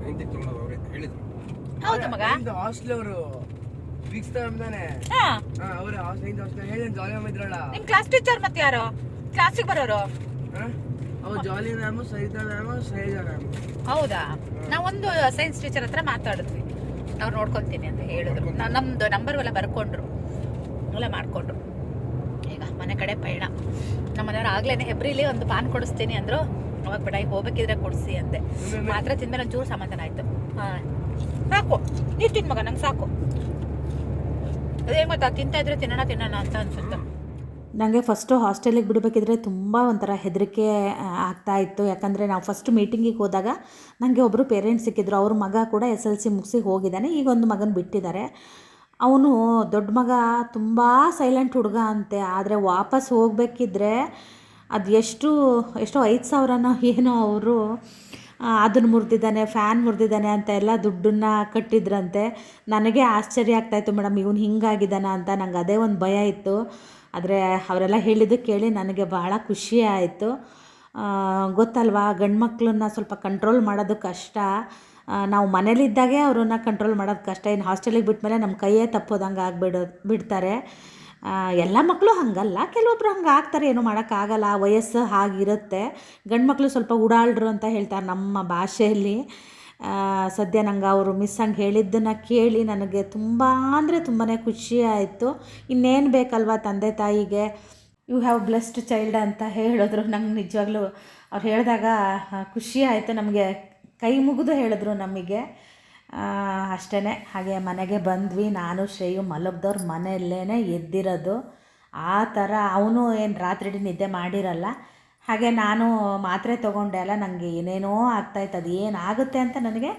ಹೆಂಡತಿ ತೊಗೊಂಡು ಅವ್ರೆ ಹೇಳಿದ್ರು ಹೌದಾ ಮಗ. ಹಾಸ್ಟೆಲ್ ಅವರು. ವೀಕ್ಸ್ ತಾನೆ ಹಾ. ಹಾ ಅವ್ರ ಹಾಸ್ಟೆಲ್ ಹಾಸ್ಟೆಲ್ ಹೇಳಿ ಜಾಲಿ ಮ್ಯಾಮ್ ಇದ್ರಲ್ಲ. ನಿಮ್ ಕ್ಲಾಸ್ ಟೀಚರ್ ಮತ್ತೆ ಯಾರು? ಕ್ಲಾಸಿಗೆ ಬರೋರು? ಅವ್ರು Jolly ma'am Sarita ma'am Shailaja ma'am ಹೌದಾ? ನಾವೊಂದು ಸೈನ್ಸ್ ಟೀಚರ್ ಹತ್ರ ಮಾತಾಡಿದ್ವಿ. ಅವ್ರು ನೋಡ್ಕೊಂತೀನಿ ಅಂತ ಹೇಳಿದ್ರು. ನಮ್ದು ನಂಬರ್ ಎಲ್ಲ ಬರ್ಕೊಂಡ್ರು. ಎಲ್ಲ ಮಾಡ್ಕೊಂಡ್ರು. ಈಗ ಮನೆ ಕಡೆ ಪಯಣ. ನಮ್ಮ ಮನೆಯವ್ರು ಆಗ್ಲೇನೆ ಹೆಬ್ರಿಲಿ ಒಂದು ಪಾನ್ ಕೊಡಿಸ್ತೀನಿ ಅಂದ್ರು. ಅವಾಗ ಬೇಡ ಹೋಗ್ಬೇಕಿದ್ರೆ ಕೊಡಿಸಿ ಅಂದೆ. ಮಾತ್ರ ತಿಂದ್ಮೇಲೆ ಒಂಚೂರು ಸಮಾಧಾನ ಆಯ್ತು. ಹಾ. ಸಾಕು. ನೀರು ತಿನ್ ಮಗ ನಂಗೆ ಸಾಕು. ಅದೇ ಗೊತ್ತಾ? ತಿಂತಾ ಇದ್ರೆ ತಿನ್ನೋಣ ತಿನ್ನೋಣ ಅಂತ ಅನ್ಸುತ್ತೆ. ನನಗೆ ಫಸ್ಟು ಹಾಸ್ಟೆಲಿಗೆ ಬಿಡಬೇಕಿದ್ರೆ ತುಂಬ ಒಂಥರ ಹೆದರಿಕೆ ಆಗ್ತಾ ಇತ್ತು. ಯಾಕಂದರೆ ನಾವು ಫಸ್ಟ್ ಮೀಟಿಂಗಿಗೆ ಹೋದಾಗ ನನಗೆ ಒಬ್ಬರು ಪೇರೆಂಟ್ಸ್ ಸಿಕ್ಕಿದ್ರು. ಅವ್ರ ಮಗ ಕೂಡ ಎಸ್ ಎಲ್ ಸಿ ಮುಗಿಸಿ ಹೋಗಿದ್ದಾನೆ. ಈಗ ಒಂದು ಮಗನ ಬಿಟ್ಟಿದ್ದಾರೆ. ಅವನು ದೊಡ್ಡ ಮಗ ತುಂಬ ಸೈಲೆಂಟ್ ಹುಡುಗ ಅಂತೆ. ಆದರೆ ವಾಪಸ್ ಹೋಗಬೇಕಿದ್ರೆ ಅದು ಎಷ್ಟು ಎಷ್ಟೋ ಐದು ಸಾವಿರನೋ ಏನೋ ಅವರು ಅದನ್ನು ಮುರಿದಿದ್ದಾನೆ ಫ್ಯಾನ್ ಮುರಿದಿದ್ದಾನೆ ಅಂತ ಎಲ್ಲ ದುಡ್ಡನ್ನು ಕಟ್ಟಿದ್ರಂತೆ. ನನಗೆ ಆಶ್ಚರ್ಯ ಆಗ್ತಾಯಿತ್ತು ಮೇಡಮ್, ಇವನು ಹಿಂಗಾಗಿದ್ದಾನ ಅಂತ ನಂಗೆ ಅದೇ ಒಂದು ಭಯ ಇತ್ತು. ಆದರೆ ಅವರೆಲ್ಲ ಹೇಳಿದ್ದು ಕೇಳಿ ನನಗೆ ಭಾಳ ಖುಷಿ ಆಯಿತು. ಗೊತ್ತಲ್ವಾ, ಗಂಡು ಮಕ್ಕಳನ್ನ ಸ್ವಲ್ಪ ಕಂಟ್ರೋಲ್ ಮಾಡೋದು ಕಷ್ಟ. ನಾವು ಮನೇಲಿದ್ದಾಗೆ ಅವ್ರನ್ನ ಕಂಟ್ರೋಲ್ ಮಾಡೋದು ಕಷ್ಟ. ಇನ್ನು ಹಾಸ್ಟೆಲಿಗೆ ಬಿಟ್ಟ ಮೇಲೆ ನಮ್ಮ ಕೈಯೇ ತಪ್ಪೋದಂಗೆ ಆಗಿಬಿಡೋ, ಬಿಡ್ತಾರೆ. ಎಲ್ಲ ಮಕ್ಕಳು ಹಾಗಲ್ಲ. ಕೆಲವೊಬ್ರು ಹಂಗೆ ಆಗ್ತಾರೆ, ಏನು ಮಾಡೋಕ್ಕಾಗಲ್ಲ. ವಯಸ್ಸು ಹಾಗಿರುತ್ತೆ. ಗಂಡು ಮಕ್ಕಳು ಸ್ವಲ್ಪ ಉಡಾಳ್ರು ಅಂತ ಹೇಳ್ತಾರೆ ನಮ್ಮ ಭಾಷೆಯಲ್ಲಿ. ಸದ್ಯ ನಂಗೆ ಅವರು ಮಿಸ್ ಹಂಗೆ ಹೇಳಿದ್ದನ್ನು ಕೇಳಿ ನನಗೆ ತುಂಬ ಅಂದರೆ ತುಂಬಾ ಖುಷಿ ಆಯಿತು. ಇನ್ನೇನು ಬೇಕಲ್ವಾ ತಂದೆ ತಾಯಿಗೆ? ಯು ಹ್ಯಾವ್ ಬ್ಲೆಸ್ಡ್ ಚೈಲ್ಡ್ ಅಂತ ಹೇಳಿದ್ರು. ನಂಗೆ ನಿಜವಾಗ್ಲೂ ಅವ್ರು ಹೇಳಿದಾಗ ಖುಷಿ ಆಯಿತು. ನಮಗೆ ಕೈ ಮುಗಿದು ಹೇಳಿದ್ರು ನಮಗೆ. ಅಷ್ಟೇ ಹಾಗೆ ಮನೆಗೆ ಬಂದ್ವಿ. ನಾನು, ಶ್ರೇಯು ಮಲಗ್ದವ್ರ ಮನೆಯಲ್ಲೇ ಎದ್ದಿರೋದು. ಆ ಥರ ಅವನು ಏನು ರಾತ್ರಿ ನಿದ್ದೆ ಮಾಡಿರಲ್ಲ. ಹಾಗೆ ನಾನು ಮಾತ್ರೆ ತೊಗೊಂಡೆ ಅಲ್ಲ ನನಗೆ ಏನೇನೋ ಆಗ್ತಾಯಿತ್ತು ಅದು ಏನಾಗುತ್ತೆ ಅಂತ ನನಗೆ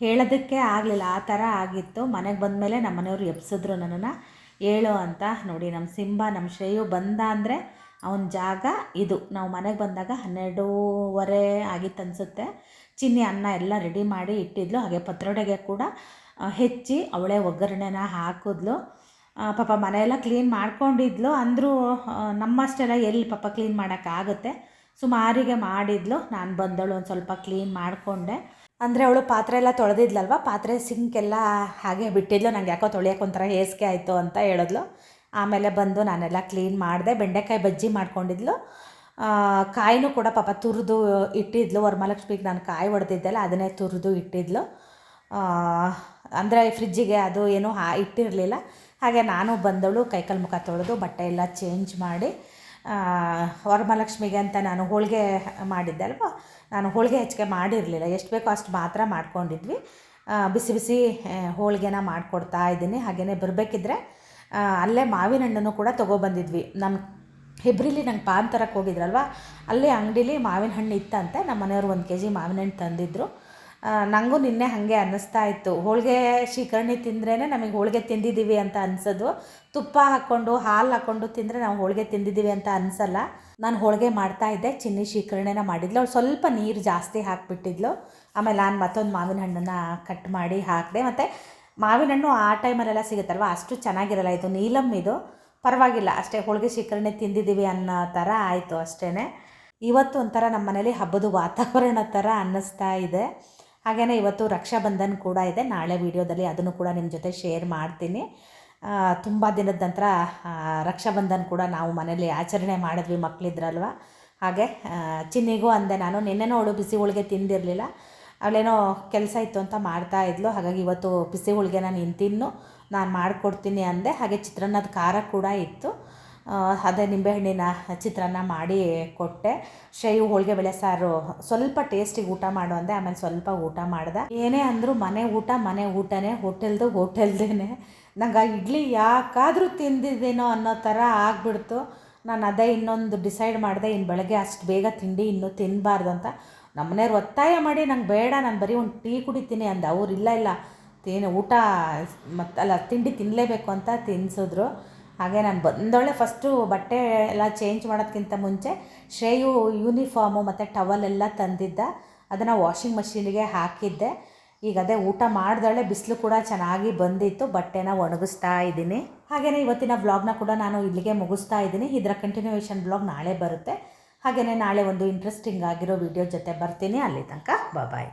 ಹೇಳೋದಕ್ಕೆ ಆಗಲಿಲ್ಲ. ಆ ಥರ ಆಗಿತ್ತು. ಮನೆಗೆ ಬಂದಮೇಲೆ ನಮ್ಮ ಮನೆಯವ್ರು ಎಬ್ಸಿದ್ರು ನನ್ನನ್ನು. ಹೇಳು ಅಂತ ನೋಡಿ ನಮ್ಮ ಸಿಂಬ ನಮ್ಮ ಶ್ರೇಯು ಬಂದ ಅಂದರೆ ಅವನ ಜಾಗ ಇದು. ನಾವು ಮನೆಗೆ ಬಂದಾಗ ಹನ್ನೆರಡೂವರೆ ಆಗಿತ್ತು ಅನಿಸುತ್ತೆ. ಚಿನ್ನಿ, ಅನ್ನ ಎಲ್ಲ ರೆಡಿ ಮಾಡಿ ಇಟ್ಟಿದ್ಲು. ಹಾಗೆ ಪತ್ರೊಡೆಗೆ ಕೂಡ ಹೆಚ್ಚಿ ಅವಳೇ ಒಗ್ಗರಣೆನ ಹಾಕಿದ್ಲು. ಪಾಪ ಮನೆಯೆಲ್ಲ ಕ್ಲೀನ್ ಮಾಡ್ಕೊಂಡಿದ್ಲು. ಅಂದರೂ ನಮ್ಮಷ್ಟೆಲ್ಲ ಎಲ್ಲಿ ಪಾಪ ಕ್ಲೀನ್ ಮಾಡೋಕ್ಕಾಗುತ್ತೆ ಸುಮಾರಿಗೆ ಮಾಡಿದ್ಲು. ನಾನು ಬಂದಳು ಒಂದು ಸ್ವಲ್ಪ ಕ್ಲೀನ್ ಮಾಡಿಕೊಂಡೆ. ಅಂದರೆ ಅವಳು ಪಾತ್ರೆ ಎಲ್ಲ ತೊಳೆದಿದ್ಲಲ್ವ? ಪಾತ್ರೆ ಸಿಂಕೆಲ್ಲ ಹಾಗೆ ಬಿಟ್ಟಿದ್ಲು. ನಂಗೆ ಯಾಕೋ ತೊಳೆಯೋಕೆ ಒಂಥರ ಹೇಸಿಗೆ ಆಯಿತು ಅಂತ ಹೇಳಿದ್ಲು. ಆಮೇಲೆ ಬಂದು ನಾನೆಲ್ಲ ಕ್ಲೀನ್ ಮಾಡಿದೆ, ಬೆಂಡೆಕಾಯಿ ಬಜ್ಜಿ ಮಾಡ್ಕೊಂಡಿದ್ಲು. ಕಾಯಿನೂ ಕೂಡ ಪಾಪ ತುರಿದು ಇಟ್ಟಿದ್ಲು. ವರಮಹಾಲಕ್ಷ್ಮಿಗೆ ನಾನು ಕಾಯಿ ಹೊಡೆದಿದ್ದೆಲ್ಲ ಅದನ್ನೇ ತುರಿದು ಇಟ್ಟಿದ್ಲು. ಅಂದರೆ ಫ್ರಿಜ್ಜಿಗೆ ಅದು ಏನೂ ಹಾ, ಇಟ್ಟಿರಲಿಲ್ಲ. ಹಾಗೆ ನಾನು ಬಂದವಳು, ಕೈಕಲ್ ಮುಖ ತೊಳೆದು, ಬಟ್ಟೆ ಎಲ್ಲ ಚೇಂಜ್ ಮಾಡಿ ವರಮಹಾಲಕ್ಷ್ಮಿಗೆ ಅಂತ ನಾನು ಹೋಳಿಗೆ ಮಾಡಿದ್ದೆ ಅಲ್ವಾ ನಾನು ಹೋಳಿಗೆ ಹೆಚ್ಚಿಗೆ ಮಾಡಿರಲಿಲ್ಲ. ಎಷ್ಟು ಬೇಕೋ ಅಷ್ಟು ಮಾತ್ರ ಮಾಡ್ಕೊಂಡಿದ್ವಿ. ಬಿಸಿ ಬಿಸಿ ಹೋಳಿಗೆನ ಮಾಡಿಕೊಡ್ತಾ ಇದ್ದೀನಿ. ಹಾಗೆಯೇ ಬರಬೇಕಿದ್ರೆ ಅಲ್ಲೇ ಮಾವಿನ ಹಣ್ಣನ್ನು ಕೂಡ ತೊಗೊಬಂದಿದ್ವಿ. ನಮ್ಮ ಹೆಬ್ರಿಲಿ ನಂಗೆ ಪಾನ್ ತರಕ್ಕೆ ಹೋಗಿದ್ರಲ್ವ? ಅಲ್ಲೇ ಅಂಗಡೀಲಿ ಮಾವಿನ ಹಣ್ಣು ಇತ್ತಂತೆ ನಮ್ಮ ಮನೆಯವ್ರು ಒಂದು ಕೆ ಜಿ ಮಾವಿನ ಹಣ್ಣು ತಂದಿದ್ದರು ನನಗೂ ನಿನ್ನೆ ಹಾಗೆ ಅನ್ನಿಸ್ತಾ ಇತ್ತು. ಹೋಳಿಗೆ ಶೀಕರಣಿ ತಿಂದ್ರೇ ನಮಗೆ ಹೋಳಿಗೆ ತಿಂದಿದ್ದೀವಿ ಅಂತ ಅನ್ಸೋದು. ತುಪ್ಪ ಹಾಕ್ಕೊಂಡು ಹಾಲು ಹಾಕ್ಕೊಂಡು ತಿಂದರೆ ನಾವು ಹೋಳಿಗೆ ತಿಂದಿದ್ದೀವಿ ಅಂತ ಅನಿಸಲ್ಲ. ನಾನು ಹೋಳಿಗೆ ಮಾಡ್ತಾ ಇದ್ದೆ, ಚಿನ್ನಿ ಶ್ರೀಕರ್ಣಿನ ಮಾಡಿದ್ಲು. ಅವಳು ಸ್ವಲ್ಪ ನೀರು ಜಾಸ್ತಿ ಹಾಕಿಬಿಟ್ಟಿದ್ಲು. ಆಮೇಲೆ ನಾನು ಮತ್ತೊಂದು ಮಾವಿನ ಹಣ್ಣನ್ನು ಕಟ್ ಮಾಡಿ ಹಾಕಿದೆ. ಮತ್ತು ಮಾವಿನ ಹಣ್ಣು ಆ ಟೈಮಲ್ಲೆಲ್ಲ ಸಿಗುತ್ತಲ್ವ? ಅಷ್ಟು ಚೆನ್ನಾಗಿರಲ್ಲ ಇದು. ನೀಲಮ್ ಇದು. ಪರವಾಗಿಲ್ಲ. ಅಷ್ಟೇ ಹೋಳಿಗೆ ಶೀಕರಣೆ ತಿಂದಿದ್ದೀವಿ ಅನ್ನೋ ಥರ ಆಯಿತು ಅಷ್ಟೇ ಇವತ್ತು ಒಂಥರ ನಮ್ಮ ಮನೇಲಿ ಹಬ್ಬದ ವಾತಾವರಣ ಥರ ಅನ್ನಿಸ್ತಾ ಇದೆ. ಹಾಗೆಯೇ ಇವತ್ತು ರಕ್ಷಾಬಂಧನ್ ಕೂಡ ಇದೆ. ನಾಳೆ ವೀಡಿಯೋದಲ್ಲಿ ಅದನ್ನು ಕೂಡ ನಿಮ್ಮ ಜೊತೆ ಶೇರ್ ಮಾಡ್ತೀನಿ. ತುಂಬ ದಿನದ ನಂತರ ರಕ್ಷಾಬಂಧನ್ ಕೂಡ ನಾವು ಮನೇಲಿ ಆಚರಣೆ ಮಾಡಿದ್ವಿ ಮಕ್ಕಳಿದ್ರಲ್ವ ಹಾಗೆ ಚಿನ್ನಿಗೂ ಅಂದೆ ನಾನು. ನಿನ್ನೆನೂ ಅವಳು ಬಿಸಿ ಹೋಳಿಗೆ ತಿಂದಿರಲಿಲ್ಲ. ಅವಳೇನೋ ಕೆಲಸ ಇತ್ತು ಅಂತ ಮಾಡ್ತಾ ಇದ್ಲು. ಹಾಗಾಗಿ ಇವತ್ತು ಬಿಸಿ ಹೋಳಿಗೆನ ನಾನು ತಿನ್ನು ನಾನು ಮಾಡಿಕೊಡ್ತೀನಿ ಅಂದೆ. ಹಾಗೆ ಚಿತ್ರಾನ್ನದ ಖಾರ ಕೂಡ ಇತ್ತು. ಅದೇ ನಿಂಬೆಹಣ್ಣಿನ ಚಿತ್ರಾನ್ನ ಮಾಡಿ ಕೊಟ್ಟೆ. ಶ್ರೇಯು ಹೋಳಿಗೆ ಬೆಳೆ ಸಾರು. ಸ್ವಲ್ಪ ಟೇಸ್ಟಿಗೆ ಊಟ ಮಾಡು ಅಂದೆ. ಆಮೇಲೆ ಸ್ವಲ್ಪ ಊಟ ಮಾಡ್ದೆ. ಏನೇ ಅಂದರೂ ಮನೆ ಊಟ, ಮನೆ ಊಟನೇ. ಹೋಟೆಲ್ದು ಹೋಟೆಲ್ದೇ ನಂಗೆ ಆ ಇಡ್ಲಿ ಯಾಕಾದರೂ ತಿಂದಿದ್ದೇನೋ ಅನ್ನೋ ಥರ ಆಗಿಬಿಡ್ತು. ನಾನು ಅದೇ ಇನ್ನೊಂದು ಡಿಸೈಡ್ ಮಾಡಿದೆ ಇನ್ನು ಬೆಳಗ್ಗೆ ಅಷ್ಟು ಬೇಗ ತಿಂಡಿ ಇನ್ನೂ ತಿನ್ನಬಾರ್ದು ಅಂತ. ನಮ್ಮನೆಯವ್ರು ಒತ್ತಾಯ ಮಾಡಿ ನಂಗೆ ಬೇಡ, ನಾನು ಬರೀ ಒಂದು ಟೀ ಕುಡಿತೀನಿ ಅಂದ. ಅವ್ರು ಇಲ್ಲ ಇಲ್ಲ. ತಿನ್ನು ಊಟ ಮತ್ತು ಅಲ್ಲ, ತಿಂಡಿ ತಿನ್ನಲೇಬೇಕು ಅಂತ ತಿನ್ಸಿದ್ರು. ಹಾಗೆ ನಾನು ಬಂದೊಳ್ಳೆ ಫಸ್ಟು ಬಟ್ಟೆ ಎಲ್ಲ ಚೇಂಜ್ ಮಾಡೋದಕ್ಕಿಂತ ಮುಂಚೆ ಶ್ರೇಯು ಯೂನಿಫಾರ್ಮು ಮತ್ತು ಟವಲ್ ಎಲ್ಲ ತಂದಿದ್ದ. ಅದನ್ನು ವಾಷಿಂಗ್ ಮಷೀನಿಗೆ ಹಾಕಿದ್ದೆ. ಈಗ ಅದೇ ಊಟ ಮಾಡಿದಳೆ ಬಿಸಿಲು ಕೂಡ ಚೆನ್ನಾಗಿ ಬಂದಿತ್ತು. ಬಟ್ಟೆನ ಒಣಗಿಸ್ತಾ ಇದ್ದೀನಿ. ಹಾಗೆಯೇ ಇವತ್ತಿನ ಬ್ಲಾಗ್ನ ಕೂಡ ನಾನು ಇಲ್ಲಿಗೆ ಮುಗಿಸ್ತಾ ಇದ್ದೀನಿ. ಇದರ ಕಂಟಿನ್ಯೂಯೇಷನ್ ಬ್ಲಾಗ್ ನಾಳೆ ಬರುತ್ತೆ. ಹಾಗೆಯೇ ನಾಳೆ ಒಂದು ಇಂಟ್ರೆಸ್ಟಿಂಗ್ ಆಗಿರೋ ವಿಡಿಯೋ ಜೊತೆ ಬರ್ತೀನಿ. ಅಲ್ಲಿ ತನಕ ಬಾಯ್